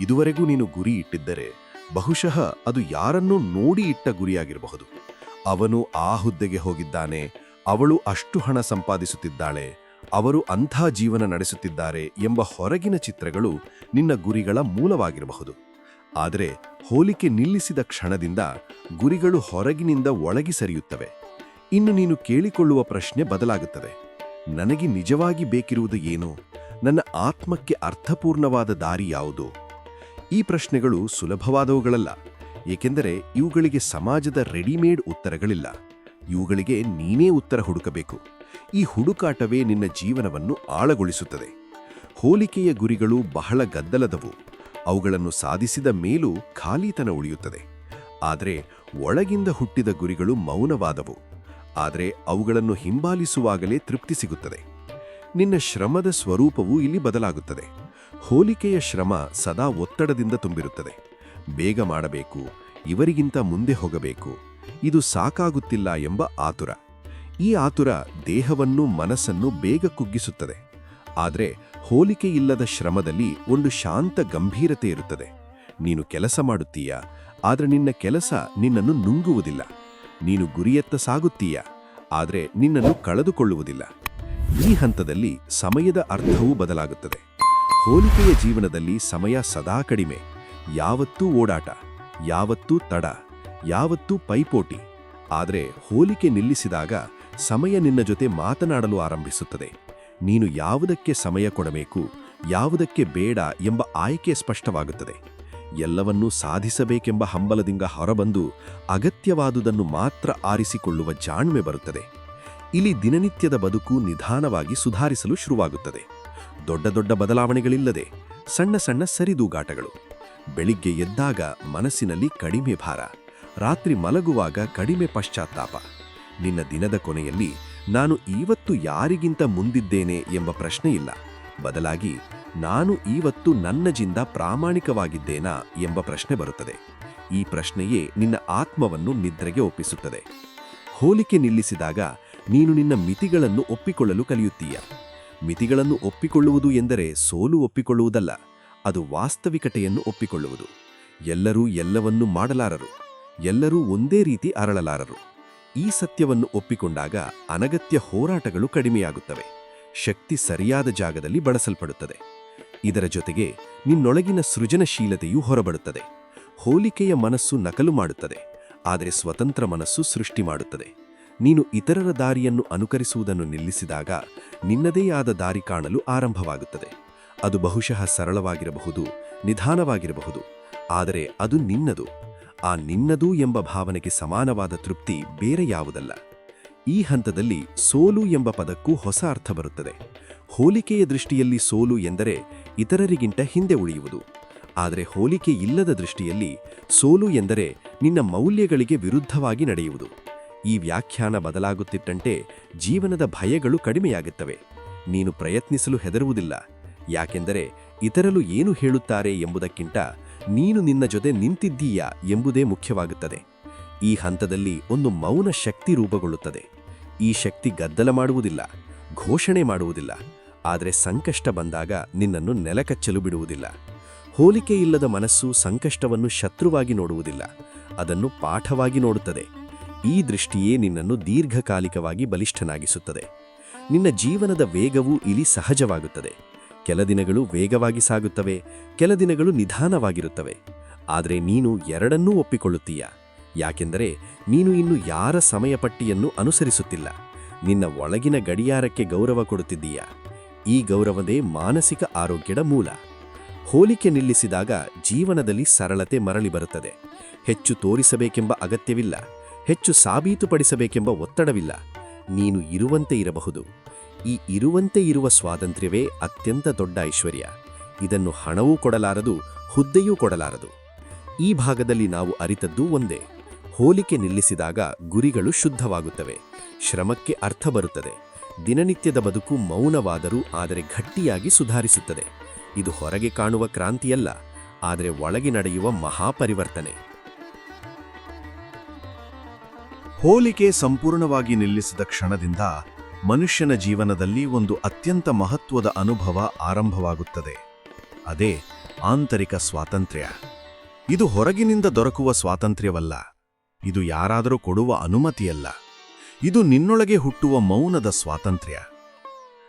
ಇದುವರೆಗೂ ನೀನು ಗುರಿ ಇಟ್ಟಿದ್ದರೆ ಬಹುಶಃ ಅದು ಯಾರನ್ನೂ ನೋಡಿ ಇಟ್ಟ ಗುರಿಯಾಗಿರಬಹುದು. ಅವನು ಆ ಹುದ್ದೆಗೆ ಹೋಗಿದ್ದಾನೆ, ಅವಳು ಅಷ್ಟು ಹಣ ಸಂಪಾದಿಸುತ್ತಿದ್ದಾಳೆ, ಅವರು ಅಂಥ ಜೀವನ ನಡೆಸುತ್ತಿದ್ದಾರೆ ಎಂಬ ಹೊರಗಿನ ಚಿತ್ರಗಳು ನಿನ್ನ ಗುರಿಗಳ ಮೂಲವಾಗಿರಬಹುದು. ಆದರೆ ಹೋಲಿಕೆ ನಿಲ್ಲಿಸಿದ ಕ್ಷಣದಿಂದ ಗುರಿಗಳು ಹೊರಗಿನಿಂದ ಒಳಗಿ ಸರಿಯುತ್ತವೆ. ಇನ್ನು ನೀನು ಕೇಳಿಕೊಳ್ಳುವ ಪ್ರಶ್ನೆ ಬದಲಾಗುತ್ತದೆ. ನನಗೆ ನಿಜವಾಗಿ ಬೇಕಿರುವುದು ಏನು? ನನ್ನ ಆತ್ಮಕ್ಕೆ ಅರ್ಥಪೂರ್ಣವಾದ ದಾರಿ ಯಾವುದು? ಈ ಪ್ರಶ್ನೆಗಳು ಸುಲಭವಾದವುಗಳಲ್ಲ. ಏಕೆಂದರೆ ಇವುಗಳಿಗೆ ಸಮಾಜದ ರೆಡಿಮೇಡ್ ಉತ್ತರಗಳಿಲ್ಲ. ಇವುಗಳಿಗೆ ನೀನೇ ಉತ್ತರ ಹುಡುಕಬೇಕು. ಈ ಹುಡುಕಾಟವೇ ನಿನ್ನ ಜೀವನವನ್ನು ಆಳಗೊಳಿಸುತ್ತದೆ. ಹೋಲಿಕೆಯ ಗುರಿಗಳು ಬಹಳ ಗದ್ದಲದವು. ಅವುಗಳನ್ನು ಸಾಧಿಸಿದ ಮೇಲೂ ಖಾಲಿತನ ಉಳಿಯುತ್ತದೆ. ಆದರೆ ಒಳಗಿಂದ ಹುಟ್ಟಿದ ಗುರಿಗಳು ಮೌನವಾದವು. ಆದರೆ ಅವುಗಳನ್ನು ಹಿಂಬಾಲಿಸುವಾಗಲೇ ತೃಪ್ತಿ ಸಿಗುತ್ತದೆ. ನಿನ್ನ ಶ್ರಮದ ಸ್ವರೂಪವು ಇಲ್ಲಿ ಬದಲಾಗುತ್ತದೆ. ಹೋಲಿಕೆಯ ಶ್ರಮ ಸದಾ ಒತ್ತಡದಿಂದ ತುಂಬಿರುತ್ತದೆ. ಬೇಗ ಮಾಡಬೇಕು, ಇವರಿಗಿಂತ ಮುಂದೆ ಹೋಗಬೇಕು, ಇದು ಸಾಕಾಗುತ್ತಿಲ್ಲ ಎಂಬ ಆತುರ. ಈ ಆತುರ ದೇಹವನ್ನು ಮನಸ್ಸನ್ನು ಬೇಗ ಕುಗ್ಗಿಸುತ್ತದೆ. ಆದರೆ ಹೋಲಿಕೆ ಇಲ್ಲದ ಶ್ರಮದಲ್ಲಿ ಒಂದು ಶಾಂತ ಗಂಭೀರತೆ ಇರುತ್ತದೆ. ನೀನು ಕೆಲಸ ಮಾಡುತ್ತೀಯ? ಆದರೆ ನಿನ್ನ ಕೆಲಸ ನಿನ್ನನ್ನು ನುಂಗುವುದಿಲ್ಲ. ನೀನು ಗುರಿಯತ್ತ ಸಾಗುತ್ತೀಯ? ಆದರೆ ನಿನ್ನನ್ನು ಕಳೆದುಕೊಳ್ಳುವುದಿಲ್ಲ. ಈ ಹಂತದಲ್ಲಿ ಸಮಯದ ಅರ್ಥವೂ ಬದಲಾಗುತ್ತದೆ. ಹೋಲಿಕೆಯ ಜೀವನದಲ್ಲಿ ಸಮಯ ಸದಾ ಕಡಿಮೆ. ಯಾವತ್ತೂ ಓಡಾಟ, ಯಾವತ್ತೂ ತಡ, ಯಾವತ್ತೂ ಪೈಪೋಟಿ. ಆದರೆ ಹೋಲಿಕೆ ನಿಲ್ಲಿಸಿದಾಗ ಸಮಯ ನಿನ್ನ ಜೊತೆ ಮಾತನಾಡಲು ಆರಂಭಿಸುತ್ತದೆ. ನೀನು ಯಾವುದಕ್ಕೆ ಸಮಯ ಕೊಡಬೇಕು, ಯಾವುದಕ್ಕೆ ಬೇಡ ಎಂಬ ಆಯ್ಕೆ ಸ್ಪಷ್ಟವಾಗುತ್ತದೆ. ಎಲ್ಲವನ್ನೂ ಸಾಧಿಸಬೇಕೆಂಬ ಹಂಬಲದಿಂದ ಹೊರಬಂದು ಅಗತ್ಯವಾದುದನ್ನು ಮಾತ್ರ ಆರಿಸಿಕೊಳ್ಳುವ ಜಾಣ್ಮೆ ಬರುತ್ತದೆ. ಇಲ್ಲಿ ದಿನನಿತ್ಯದ ಬದುಕು ನಿಧಾನವಾಗಿ ಸುಧಾರಿಸಲು ಶುರುವಾಗುತ್ತದೆ. ದೊಡ್ಡ ದೊಡ್ಡ ಬದಲಾವಣೆಗಳಿಲ್ಲದೆ ಸಣ್ಣ ಸಣ್ಣ ಸರಿದೂಗಾಟಗಳು. ಬೆಳಿಗ್ಗೆ ಎದ್ದಾಗ ಮನಸ್ಸಿನಲ್ಲಿ ಕಡಿಮೆ ಭಾರ, ರಾತ್ರಿ ಮಲಗುವಾಗ ಕಡಿಮೆ ಪಶ್ಚಾತ್ತಾಪ. ನಿನ್ನ ದಿನದ ಕೊನೆಯಲ್ಲಿ ನಾನು ಇವತ್ತು ಯಾರಿಗಿಂತ ಮುಂದಿದ್ದೇನೆ ಎಂಬ ಪ್ರಶ್ನೆ ಇಲ್ಲ ಬದಲಾಗಿ, ನಾನು ಇವತ್ತು ನನ್ನಜಿಂದ ಪ್ರಾಮಾಣಿಕವಾಗಿದ್ದೇನಾ ಎಂಬ ಪ್ರಶ್ನೆ ಬರುತ್ತದೆ. ಈ ಪ್ರಶ್ನೆಯೇ ನಿನ್ನ ಆತ್ಮವನ್ನು ನಿದ್ರೆಗೆ ಒಪ್ಪಿಸುತ್ತದೆ. ಹೋಲಿಕೆ ನಿಲ್ಲಿಸಿದಾಗ, ನೀನು ನಿನ್ನ ಮಿತಿಗಳನ್ನು ಒಪ್ಪಿಕೊಳ್ಳಲು ಕಲಿಯುತ್ತೀಯ. ಮಿತಿಗಳನ್ನು ಒಪ್ಪಿಕೊಳ್ಳುವುದು ಎಂದರೆ ಸೋಲು ಒಪ್ಪಿಕೊಳ್ಳುವುದಲ್ಲ, ಅದು ವಾಸ್ತವಿಕತೆಯನ್ನು ಒಪ್ಪಿಕೊಳ್ಳುವುದು. ಎಲ್ಲರೂ ಎಲ್ಲವನ್ನೂ ಮಾಡಲಾರರು. ಎಲ್ಲರೂ ಒಂದೇ ರೀತಿ ಅರಳಲಾರರು. ಈ ಸತ್ಯವನ್ನು ಒಪ್ಪಿಕೊಂಡಾಗ ಅನಗತ್ಯ ಹೋರಾಟಗಳು ಕಡಿಮೆಯಾಗುತ್ತವೆ. ಶಕ್ತಿ ಸರಿಯಾದ ಜಾಗದಲ್ಲಿ ಬಳಸಲ್ಪಡುತ್ತದೆ. ಇದರ ಜೊತೆಗೆ ನಿನ್ನೊಳಗಿನ ಸೃಜನಶೀಲತೆಯೂ ಹೊರಬರುತ್ತದೆ. ಹೋಲಿಕೆಯ ಮನಸ್ಸು ನಕಲು ಮಾಡುತ್ತದೆ. ಆದರೆ ಸ್ವತಂತ್ರ ಮನಸ್ಸು ಸೃಷ್ಟಿ ಮಾಡುತ್ತದೆ. ನೀನು ಇತರರ ದಾರಿಯನ್ನು ಅನುಕರಿಸುವುದನ್ನು ನಿಲ್ಲಿಸಿದಾಗ ನಿನ್ನದೇ ಆದ ದಾರಿ ಕಾಣಲು ಆರಂಭವಾಗುತ್ತದೆ. ಅದು ಬಹುಶಃ ಸರಳವಾಗಿರಬಹುದು, ನಿಧಾನವಾಗಿರಬಹುದು. ಆದರೆ ಅದು ನಿನ್ನದು. ಆ ನಿನ್ನದು ಎಂಬ ಭಾವನೆಗೆ ಸಮಾನವಾದ ತೃಪ್ತಿ ಬೇರೆ ಯಾವುದಲ್ಲ. ಈ ಹಂತದಲ್ಲಿ ಸೋಲು ಎಂಬ ಪದಕ್ಕೂ ಹೊಸ ಅರ್ಥ ಬರುತ್ತದೆ. ಹೋಲಿಕೆಯ ದೃಷ್ಟಿಯಲ್ಲಿ ಸೋಲು ಎಂದರೆ ಇತರರಿಗಿಂತ ಹಿಂದೆ ಉಳಿಯುವುದು. ಆದರೆ ಹೋಲಿಕೆ ಇಲ್ಲದ ದೃಷ್ಟಿಯಲ್ಲಿ ಸೋಲು ಎಂದರೆ ನಿನ್ನ ಮೌಲ್ಯಗಳಿಗೆ ವಿರುದ್ಧವಾಗಿ ನಡೆಯುವುದು. ಈ ವ್ಯಾಖ್ಯಾನ ಬದಲಾಗುತ್ತಿಟ್ಟಂತೆ ಜೀವನದ ಭಯಗಳು ಕಡಿಮೆಯಾಗುತ್ತವೆ. ನೀನು ಪ್ರಯತ್ನಿಸಲು ಹೆದರುವುದಿಲ್ಲ. ಯಾಕೆಂದರೆ ಇತರರು ಏನು ಹೇಳುತ್ತಾರೆ ಎಂಬುದಕ್ಕಿಂತ ನೀನು ನಿನ್ನ ಜೊತೆ ನಿಂತಿದ್ದೀಯಾ ಎಂಬುದೇ ಮುಖ್ಯವಾಗುತ್ತದೆ. ಈ ಹಂತದಲ್ಲಿ ಒಂದು ಮೌನ ಶಕ್ತಿ ರೂಪುಗೊಳ್ಳುತ್ತದೆ. ಈ ಶಕ್ತಿ ಗದ್ದಲ ಮಾಡುವುದಿಲ್ಲ, ಘೋಷಣೆ ಮಾಡುವುದಿಲ್ಲ, ಆದರೆ ಸಂಕಷ್ಟ ಬಂದಾಗ ನಿನ್ನನ್ನು ನೆಲಕಚ್ಚಲು ಬಿಡುವುದಿಲ್ಲ. ಹೋಲಿಕೆ ಇಲ್ಲದ ಮನಸ್ಸು ಸಂಕಷ್ಟವನ್ನು ಶತ್ರುವಾಗಿ ನೋಡುವುದಿಲ್ಲ, ಅದನ್ನು ಪಾಠವಾಗಿ ನೋಡುತ್ತದೆ. ಈ ದೃಷ್ಟಿಯೇ ನಿನ್ನನ್ನು ದೀರ್ಘಕಾಲಿಕವಾಗಿ ಬಲಿಷ್ಠನಾಗಿಸುತ್ತದೆ. ನಿನ್ನ ಜೀವನದ ವೇಗವೂ ಇಲ್ಲಿ ಸಹಜವಾಗುತ್ತದೆ. ಕೆಲ ದಿನಗಳು ವೇಗವಾಗಿ ಸಾಗುತ್ತವೆ, ಕೆಲ ದಿನಗಳು ನಿಧಾನವಾಗಿರುತ್ತವೆ. ಆದರೆ ನೀನು ಎರಡನ್ನೂ ಒಪ್ಪಿಕೊಳ್ಳುತ್ತೀಯ. ಯಾಕೆಂದರೆ ನೀನು ಇನ್ನು ಯಾರ ಸಮಯ ಪಟ್ಟಿಯನ್ನು ಅನುಸರಿಸುತ್ತಿಲ್ಲ. ನಿನ್ನ ಒಳಗಿನ ಗಡಿಯಾರಕ್ಕೆ ಗೌರವ ಕೊಡುತ್ತಿದ್ದೀಯ. ಈ ಗೌರವದೇ ಮಾನಸಿಕ ಆರೋಗ್ಯದ ಮೂಲ. ಹೋಲಿಕೆ ನಿಲ್ಲಿಸಿದಾಗ ಜೀವನದಲ್ಲಿ ಸರಳತೆ ಮರಳಿ ಬರುತ್ತದೆ. ಹೆಚ್ಚು ತೋರಿಸಬೇಕೆಂಬ ಅಗತ್ಯವಿಲ್ಲ. ಹೆಚ್ಚು ಸಾಬೀತುಪಡಿಸಬೇಕೆಂಬ ಒತ್ತಡವಿಲ್ಲ. ನೀನು ಇರುವಂತೆ ಇರಬಹುದು. ಈ ಇರುವಂತೆ ಇರುವ ಸ್ವಾತಂತ್ರ್ಯವೇ ಅತ್ಯಂತ ದೊಡ್ಡ ಐಶ್ವರ್ಯ. ಇದನ್ನು ಹಣವೂ ಕೊಡಲಾರದು, ಹುದ್ದೆಯೂ ಕೊಡಲಾರದು. ಈ ಭಾಗದಲ್ಲಿ ನಾವು ಅರಿತದ್ದು ಒಂದೇ. ಹೋಲಿಕೆ ನಿಲ್ಲಿಸಿದಾಗ ಗುರಿಗಳು ಶುದ್ಧವಾಗುತ್ತವೆ. ಶ್ರಮಕ್ಕೆ ಅರ್ಥ ಬರುತ್ತದೆ. ದಿನನಿತ್ಯದ ಬದುಕು ಮೌನವಾದರೂ ಆದರೆ ಗಟ್ಟಿಯಾಗಿ ಸುಧಾರಿಸುತ್ತದೆ. ಇದು ಹೊರಗೆ ಕಾಣುವ ಕ್ರಾಂತಿಯಲ್ಲ, ಆದರೆ ಒಳಗೆ ನಡೆಯುವ ಮಹಾಪರಿವರ್ತನೆ. ಹೋಲಿಕೆ ಸಂಪೂರ್ಣವಾಗಿ ನಿಲ್ಲಿಸಿದ ಕ್ಷಣದಿಂದ ಮನುಷ್ಯನ ಜೀವನದಲ್ಲಿ ಒಂದು ಅತ್ಯಂತ ಮಹತ್ವದ ಅನುಭವ ಆರಂಭವಾಗುತ್ತದೆ. ಅದೇ ಆಂತರಿಕ ಸ್ವಾತಂತ್ರ್ಯ. ಇದು ಹೊರಗಿನಿಂದ ದೊರಕುವ ಸ್ವಾತಂತ್ರ್ಯವಲ್ಲ. ಇದು ಯಾರಾದರೂ ಕೊಡುವ ಅನುಮತಿಯಲ್ಲ. ಇದು ನಿನ್ನೊಳಗೆ ಹುಟ್ಟುವ ಮೌನದ ಸ್ವಾತಂತ್ರ್ಯ.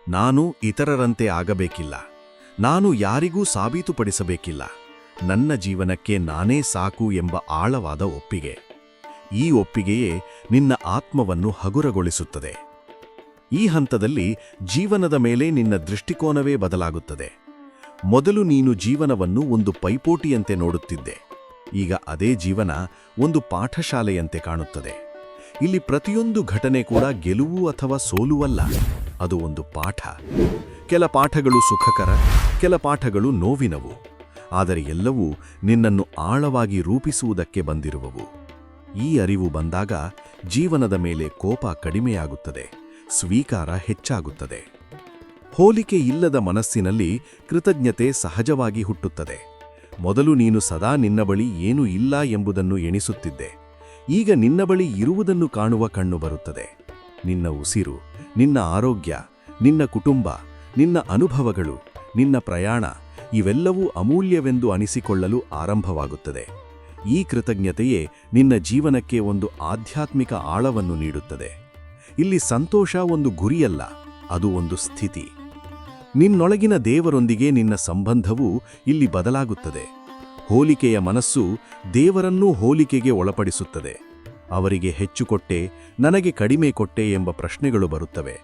ನಾನು ಇತರರಂತೆ ಆಗಬೇಕಿಲ್ಲ. ನಾನು ಯಾರಿಗೂ ಸಾಬೀತುಪಡಿಸಬೇಕಿಲ್ಲ. ನನ್ನ ಜೀವನಕ್ಕೆ ನಾನೇ ಸಾಕು ಎಂಬ ಆಳವಾದ ಒಪ್ಪಿಗೆ. ಈ ಒಪ್ಪಿಗೆಯೇ ನಿನ್ನ ಆತ್ಮವನ್ನು ಹಗುರಗೊಳಿಸುತ್ತದೆ. ಈ ಹಂತದಲ್ಲಿ ಜೀವನದ ಮೇಲೆ ನಿನ್ನ ದೃಷ್ಟಿಕೋನವೇ ಬದಲಾಗುತ್ತದೆ. ಮೊದಲು ನೀನು ಜೀವನವನ್ನು ಒಂದು ಪೈಪೋಟಿಯಂತೆ ನೋಡುತ್ತಿದ್ದೆ. ಈಗ ಅದೇ ಜೀವನ ಒಂದು ಪಾಠಶಾಲೆಯಂತೆ ಕಾಣುತ್ತದೆ. ಇಲ್ಲಿ ಪ್ರತಿಯೊಂದು ಘಟನೆ ಕೂಡ ಗೆಲುವು ಅಥವಾ ಸೋಲುವಲ್ಲ. ಅದು ಒಂದು ಪಾಠ. ಕೆಲ ಪಾಠಗಳು ಸುಖಕರ, ಕೆಲ ಪಾಠಗಳು ನೋವಿನವು. ಆದರೆ ಎಲ್ಲವೂ ನಿನ್ನನ್ನು ಆಳವಾಗಿ ರೂಪಿಸುವುದಕ್ಕೆ ಬಂದಿರುವವು. ಈ ಅರಿವು ಬಂದಾಗ ಜೀವನದ ಮೇಲೆ ಕೋಪ ಕಡಿಮೆಯಾಗುತ್ತದೆ. ಸ್ವೀಕಾರ ಹೆಚ್ಚಾಗುತ್ತದೆ. ಹೋಲಿಕೆ ಇಲ್ಲದ ಮನಸ್ಸಿನಲ್ಲಿ ಕೃತಜ್ಞತೆ ಸಹಜವಾಗಿ ಹುಟ್ಟುತ್ತದೆ. ಮೊದಲು ನೀನು ಸದಾ ನಿನ್ನ ಬಳಿ ಏನೂ ಇಲ್ಲ ಎಂಬುದನ್ನು ಎಣಿಸುತ್ತಿದ್ದೆ. ಈಗ ನಿನ್ನ ಬಳಿ ಇರುವುದನ್ನು ಕಾಣುವ ಕಣ್ಣು ಬರುತ್ತದೆ. ನಿನ್ನ ಉಸಿರು, ನಿನ್ನ ಆರೋಗ್ಯ, ನಿನ್ನ ಕುಟುಂಬ, ನಿನ್ನ ಅನುಭವಗಳು, ನಿನ್ನ ಪ್ರಯಾಣ ಇವೆಲ್ಲವೂ ಅಮೂಲ್ಯವೆಂದು ಅನಿಸಿಕೊಳ್ಳಲು ಆರಂಭವಾಗುತ್ತದೆ. ಈ ಕೃತಜ್ಞತೆಯೇ ನಿನ್ನ ಜೀವನಕ್ಕೆ ಒಂದು ಆಧ್ಯಾತ್ಮಿಕ ಆಳವನ್ನು ನೀಡುತ್ತದೆ. ಇಲ್ಲಿ ಸಂತೋಷ ಒಂದು ಗುರಿಯಲ್ಲ, ಅದು ಒಂದು ಸ್ಥಿತಿ. ನಿನ್ನೊಳಗಿನ ದೇವರೊಂದಿಗೆ ನಿನ್ನ ಸಂಬಂಧವು ಇಲ್ಲಿ ಬದಲಾಗುತ್ತದೆ. ಹೋಲಿಕೆಯ ಮನಸ್ಸು ದೇವರನ್ನೂ ಹೋಲಿಕೆಗೆ ಒಳಪಡಿಸುತ್ತದೆ. ಅವರಿಗೆ ಹೆಚ್ಚು ಕೊಟ್ಟೆ, ನನಗೆ ಕಡಿಮೆ ಕೊಟ್ಟೆ ಎಂಬ ಪ್ರಶ್ನೆಗಳು ಬರುತ್ತವೆ.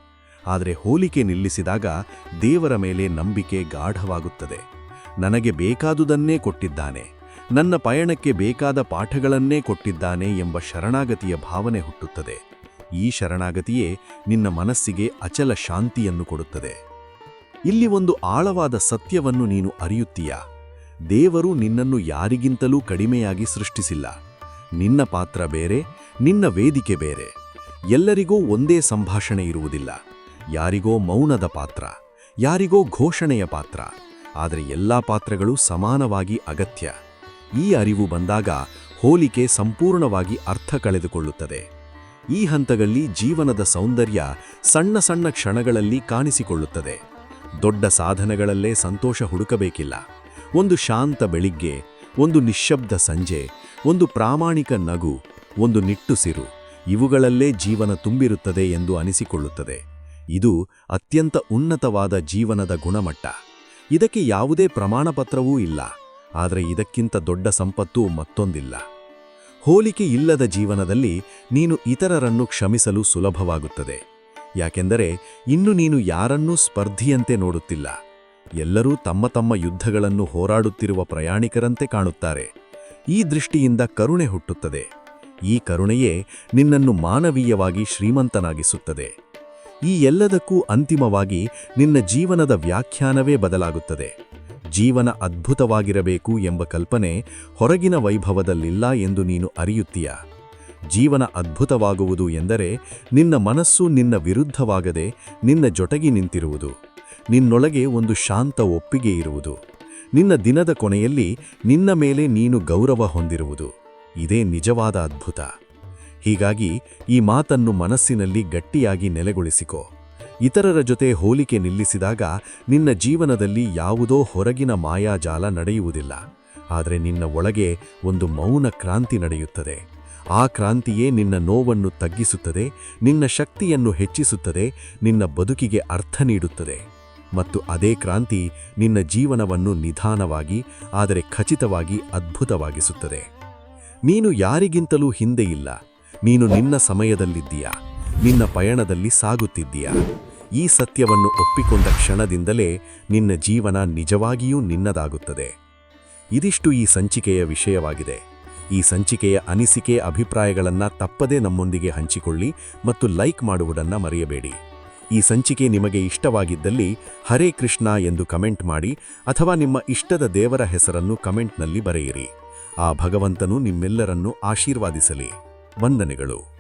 ಆದರೆ ಹೋಲಿಕೆ ನಿಲ್ಲಿಸಿದಾಗ ದೇವರ ಮೇಲೆ ನಂಬಿಕೆ ಗಾಢವಾಗುತ್ತದೆ. ನನಗೆ ಬೇಕಾದುದನ್ನೇ ಕೊಟ್ಟಿದ್ದಾನೆ. ನನ್ನ ಪಯಣಕ್ಕೆ ಬೇಕಾದ ಪಾಠಗಳನ್ನೇ ಕೊಟ್ಟಿದ್ದಾನೆ ಎಂಬ ಶರಣಾಗತಿಯ ಭಾವನೆ ಹುಟ್ಟುತ್ತದೆ. ಈ ಶರಣಾಗತಿಯೇ ನಿನ್ನ ಮನಸ್ಸಿಗೆ ಅಚಲ ಶಾಂತಿಯನ್ನು ಕೊಡುತ್ತದೆ. ಇಲ್ಲಿ ಒಂದು ಆಳವಾದ ಸತ್ಯವನ್ನು ನೀನು ಅರಿಯುತ್ತೀಯ. ದೇವರು ನಿನ್ನನ್ನು ಯಾರಿಗಿಂತಲೂ ಕಡಿಮೆಯಾಗಿ ಸೃಷ್ಟಿಸಿಲ್ಲ. ನಿನ್ನ ಪಾತ್ರ ಬೇರೆ, ನಿನ್ನ ವೇದಿಕೆ ಬೇರೆ. ಎಲ್ಲರಿಗೂ ಒಂದೇ ಸಂಭಾಷಣೆ ಇರುವುದಿಲ್ಲ. ಯಾರಿಗೋ ಮೌನದ ಪಾತ್ರ, ಯಾರಿಗೋ ಘೋಷಣೆಯ ಪಾತ್ರ. ಆದರೆ ಎಲ್ಲಾ ಪಾತ್ರಗಳು ಸಮಾನವಾಗಿ ಅಗತ್ಯ. ಈ ಅರಿವು ಬಂದಾಗ ಹೋಲಿಕೆ ಸಂಪೂರ್ಣವಾಗಿ ಅರ್ಥ ಕಳೆದುಕೊಳ್ಳುತ್ತದೆ. ಈ ಹಂತಗಳಲ್ಲಿ ಜೀವನದ ಸೌಂದರ್ಯ ಸಣ್ಣ ಸಣ್ಣ ಕ್ಷಣಗಳಲ್ಲಿ ಕಾಣಿಸಿಕೊಳ್ಳುತ್ತದೆ. ದೊಡ್ಡ ಸಾಧನೆಗಳಲ್ಲೇ ಸಂತೋಷ ಹುಡುಕಬೇಕಿಲ್ಲ. ಒಂದು ಶಾಂತ ಬೆಳಿಗ್ಗೆ, ಒಂದು ನಿಶ್ಶಬ್ದ ಸಂಜೆ, ಒಂದು ಪ್ರಾಮಾಣಿಕ ನಗು, ಒಂದು ನಿಟ್ಟುಸಿರು ಇವುಗಳಲ್ಲೇ ಜೀವನ ತುಂಬಿರುತ್ತದೆ ಎಂದು ಅನಿಸಿಕೊಳ್ಳುತ್ತದೆ. ಇದು ಅತ್ಯಂತ ಉನ್ನತವಾದ ಜೀವನದ ಗುಣಮಟ್ಟ. ಇದಕ್ಕೆ ಯಾವುದೇ ಪ್ರಮಾಣಪತ್ರವೂ ಇಲ್ಲ. ಆದರೆ ಇದಕ್ಕಿಂತ ದೊಡ್ಡ ಸಂಪತ್ತು ಮತ್ತೊಂದಿಲ್ಲ. ಹೋಲಿಕೆ ಇಲ್ಲದ ಜೀವನದಲ್ಲಿ ನೀನು ಇತರರನ್ನು ಕ್ಷಮಿಸಲು ಸುಲಭವಾಗುತ್ತದೆ. ಯಾಕೆಂದರೆ ಇನ್ನು ನೀನು ಯಾರನ್ನೂ ಸ್ಪರ್ಧಿಯಂತೆ ನೋಡುತ್ತಿಲ್ಲ. ಎಲ್ಲರೂ ತಮ್ಮ ತಮ್ಮ ಯುದ್ಧಗಳನ್ನು ಹೋರಾಡುತ್ತಿರುವ ಪ್ರಯಾಣಿಕರಂತೆ ಕಾಣುತ್ತಾರೆ. ಈ ದೃಷ್ಟಿಯಿಂದ ಕರುಣೆ ಹುಟ್ಟುತ್ತದೆ. ಈ ಕರುಣೆಯೇ ನಿನ್ನನ್ನು ಮಾನವೀಯವಾಗಿ ಶ್ರೀಮಂತನಾಗಿಸುತ್ತದೆ. ಈ ಎಲ್ಲದಕ್ಕೂ ಅಂತಿಮವಾಗಿ ನಿನ್ನ ಜೀವನದ ವ್ಯಾಖ್ಯಾನವೇ ಬದಲಾಗುತ್ತದೆ. ಜೀವನ ಅದ್ಭುತವಾಗಿರಬೇಕು ಎಂಬ ಕಲ್ಪನೆ ಹೊರಗಿನ ವೈಭವದಲ್ಲಿಲ್ಲ ಎಂದು ನೀನು ಅರಿಯುತ್ತೀಯ? ಜೀವನ ಅದ್ಭುತವಾಗುವುದು ಎಂದರೆ ನಿನ್ನ ಮನಸ್ಸು ನಿನ್ನ ವಿರುದ್ಧವಾಗದೆ ನಿನ್ನ ಜೊಟಗಿ ನಿಂತಿರುವುದು. ನಿನ್ನೊಳಗೆ ಒಂದು ಶಾಂತ ಒಪ್ಪಿಗೆ ಇರುವುದು. ನಿನ್ನ ದಿನದ ಕೊನೆಯಲ್ಲಿ ನಿನ್ನ ಮೇಲೆ ನೀನು ಗೌರವ ಹೊಂದಿರುವುದು. ಇದೇ ನಿಜವಾದ ಅದ್ಭುತ. ಹೀಗಾಗಿ ಈ ಮಾತನ್ನು ಮನಸ್ಸಿನಲ್ಲಿ ಗಟ್ಟಿಯಾಗಿ ನೆಲೆಗೊಳಿಸಿಕೋ. ಇತರರ ಜೊತೆ ಹೋಲಿಕೆ ನಿಲ್ಲಿಸಿದಾಗ ನಿನ್ನ ಜೀವನದಲ್ಲಿ ಯಾವುದೋ ಹೊರಗಿನ ಮಾಯಾಜಾಲ ನಡೆಯುವುದಿಲ್ಲ. ಆದರೆ ನಿನ್ನ ಒಳಗೆ ಒಂದು ಮೌನ ಕ್ರಾಂತಿ ನಡೆಯುತ್ತದೆ. ಆ ಕ್ರಾಂತಿಯೇ ನಿನ್ನ ನೋವನ್ನು ತಗ್ಗಿಸುತ್ತದೆ, ನಿನ್ನ ಶಕ್ತಿಯನ್ನು ಹೆಚ್ಚಿಸುತ್ತದೆ, ನಿನ್ನ ಬದುಕಿಗೆ ಅರ್ಥ ನೀಡುತ್ತದೆ. ಮತ್ತು ಅದೇ ಕ್ರಾಂತಿ ನಿನ್ನ ಜೀವನವನ್ನು ನಿಧಾನವಾಗಿ, ಆದರೆ ಖಚಿತವಾಗಿ ಅದ್ಭುತವಾಗಿಸುತ್ತದೆ. ನೀನು ಯಾರಿಗಿಂತಲೂ ಹಿಂದೆ ಇಲ್ಲ. ನೀನು ನಿನ್ನ ಸಮಯದಲ್ಲಿದ್ದೀಯಾ? ನಿನ್ನ ಪಯಣದಲ್ಲಿ ಸಾಗುತ್ತಿದ್ದೀಯ? ಈ ಸತ್ಯವನ್ನು ಒಪ್ಪಿಕೊಂಡ ಕ್ಷಣದಿಂದಲೇ ನಿನ್ನ ಜೀವನ ನಿಜವಾಗಿಯೂ ನಿನ್ನದಾಗುತ್ತದೆ. ಇದಿಷ್ಟು ಈ ಸಂಚಿಕೆಯ ವಿಷಯವಾಗಿದೆ. ಈ ಸಂಚಿಕೆಯ ಅನಿಸಿಕೆ ಅಭಿಪ್ರಾಯಗಳನ್ನು ತಪ್ಪದೇ ನಮ್ಮೊಂದಿಗೆ ಹಂಚಿಕೊಳ್ಳಿ ಮತ್ತು ಲೈಕ್ ಮಾಡುವುದನ್ನು ಮರೆಯಬೇಡಿ. ಈ ಸಂಚಿಕೆ ನಿಮಗೆ ಇಷ್ಟವಾಗಿದ್ದಲ್ಲಿ ಹರೇ ಕೃಷ್ಣ ಎಂದು ಕಮೆಂಟ್ ಮಾಡಿ ಅಥವಾ ನಿಮ್ಮ ಇಷ್ಟದ ದೇವರ ಹೆಸರನ್ನು ಕಮೆಂಟ್ನಲ್ಲಿ ಬರೆಯಿರಿ. ಆ ಭಗವಂತನು ನಿಮ್ಮೆಲ್ಲರನ್ನೂ ಆಶೀರ್ವಾದಿಸಲಿ. ವಂದನೆಗಳು.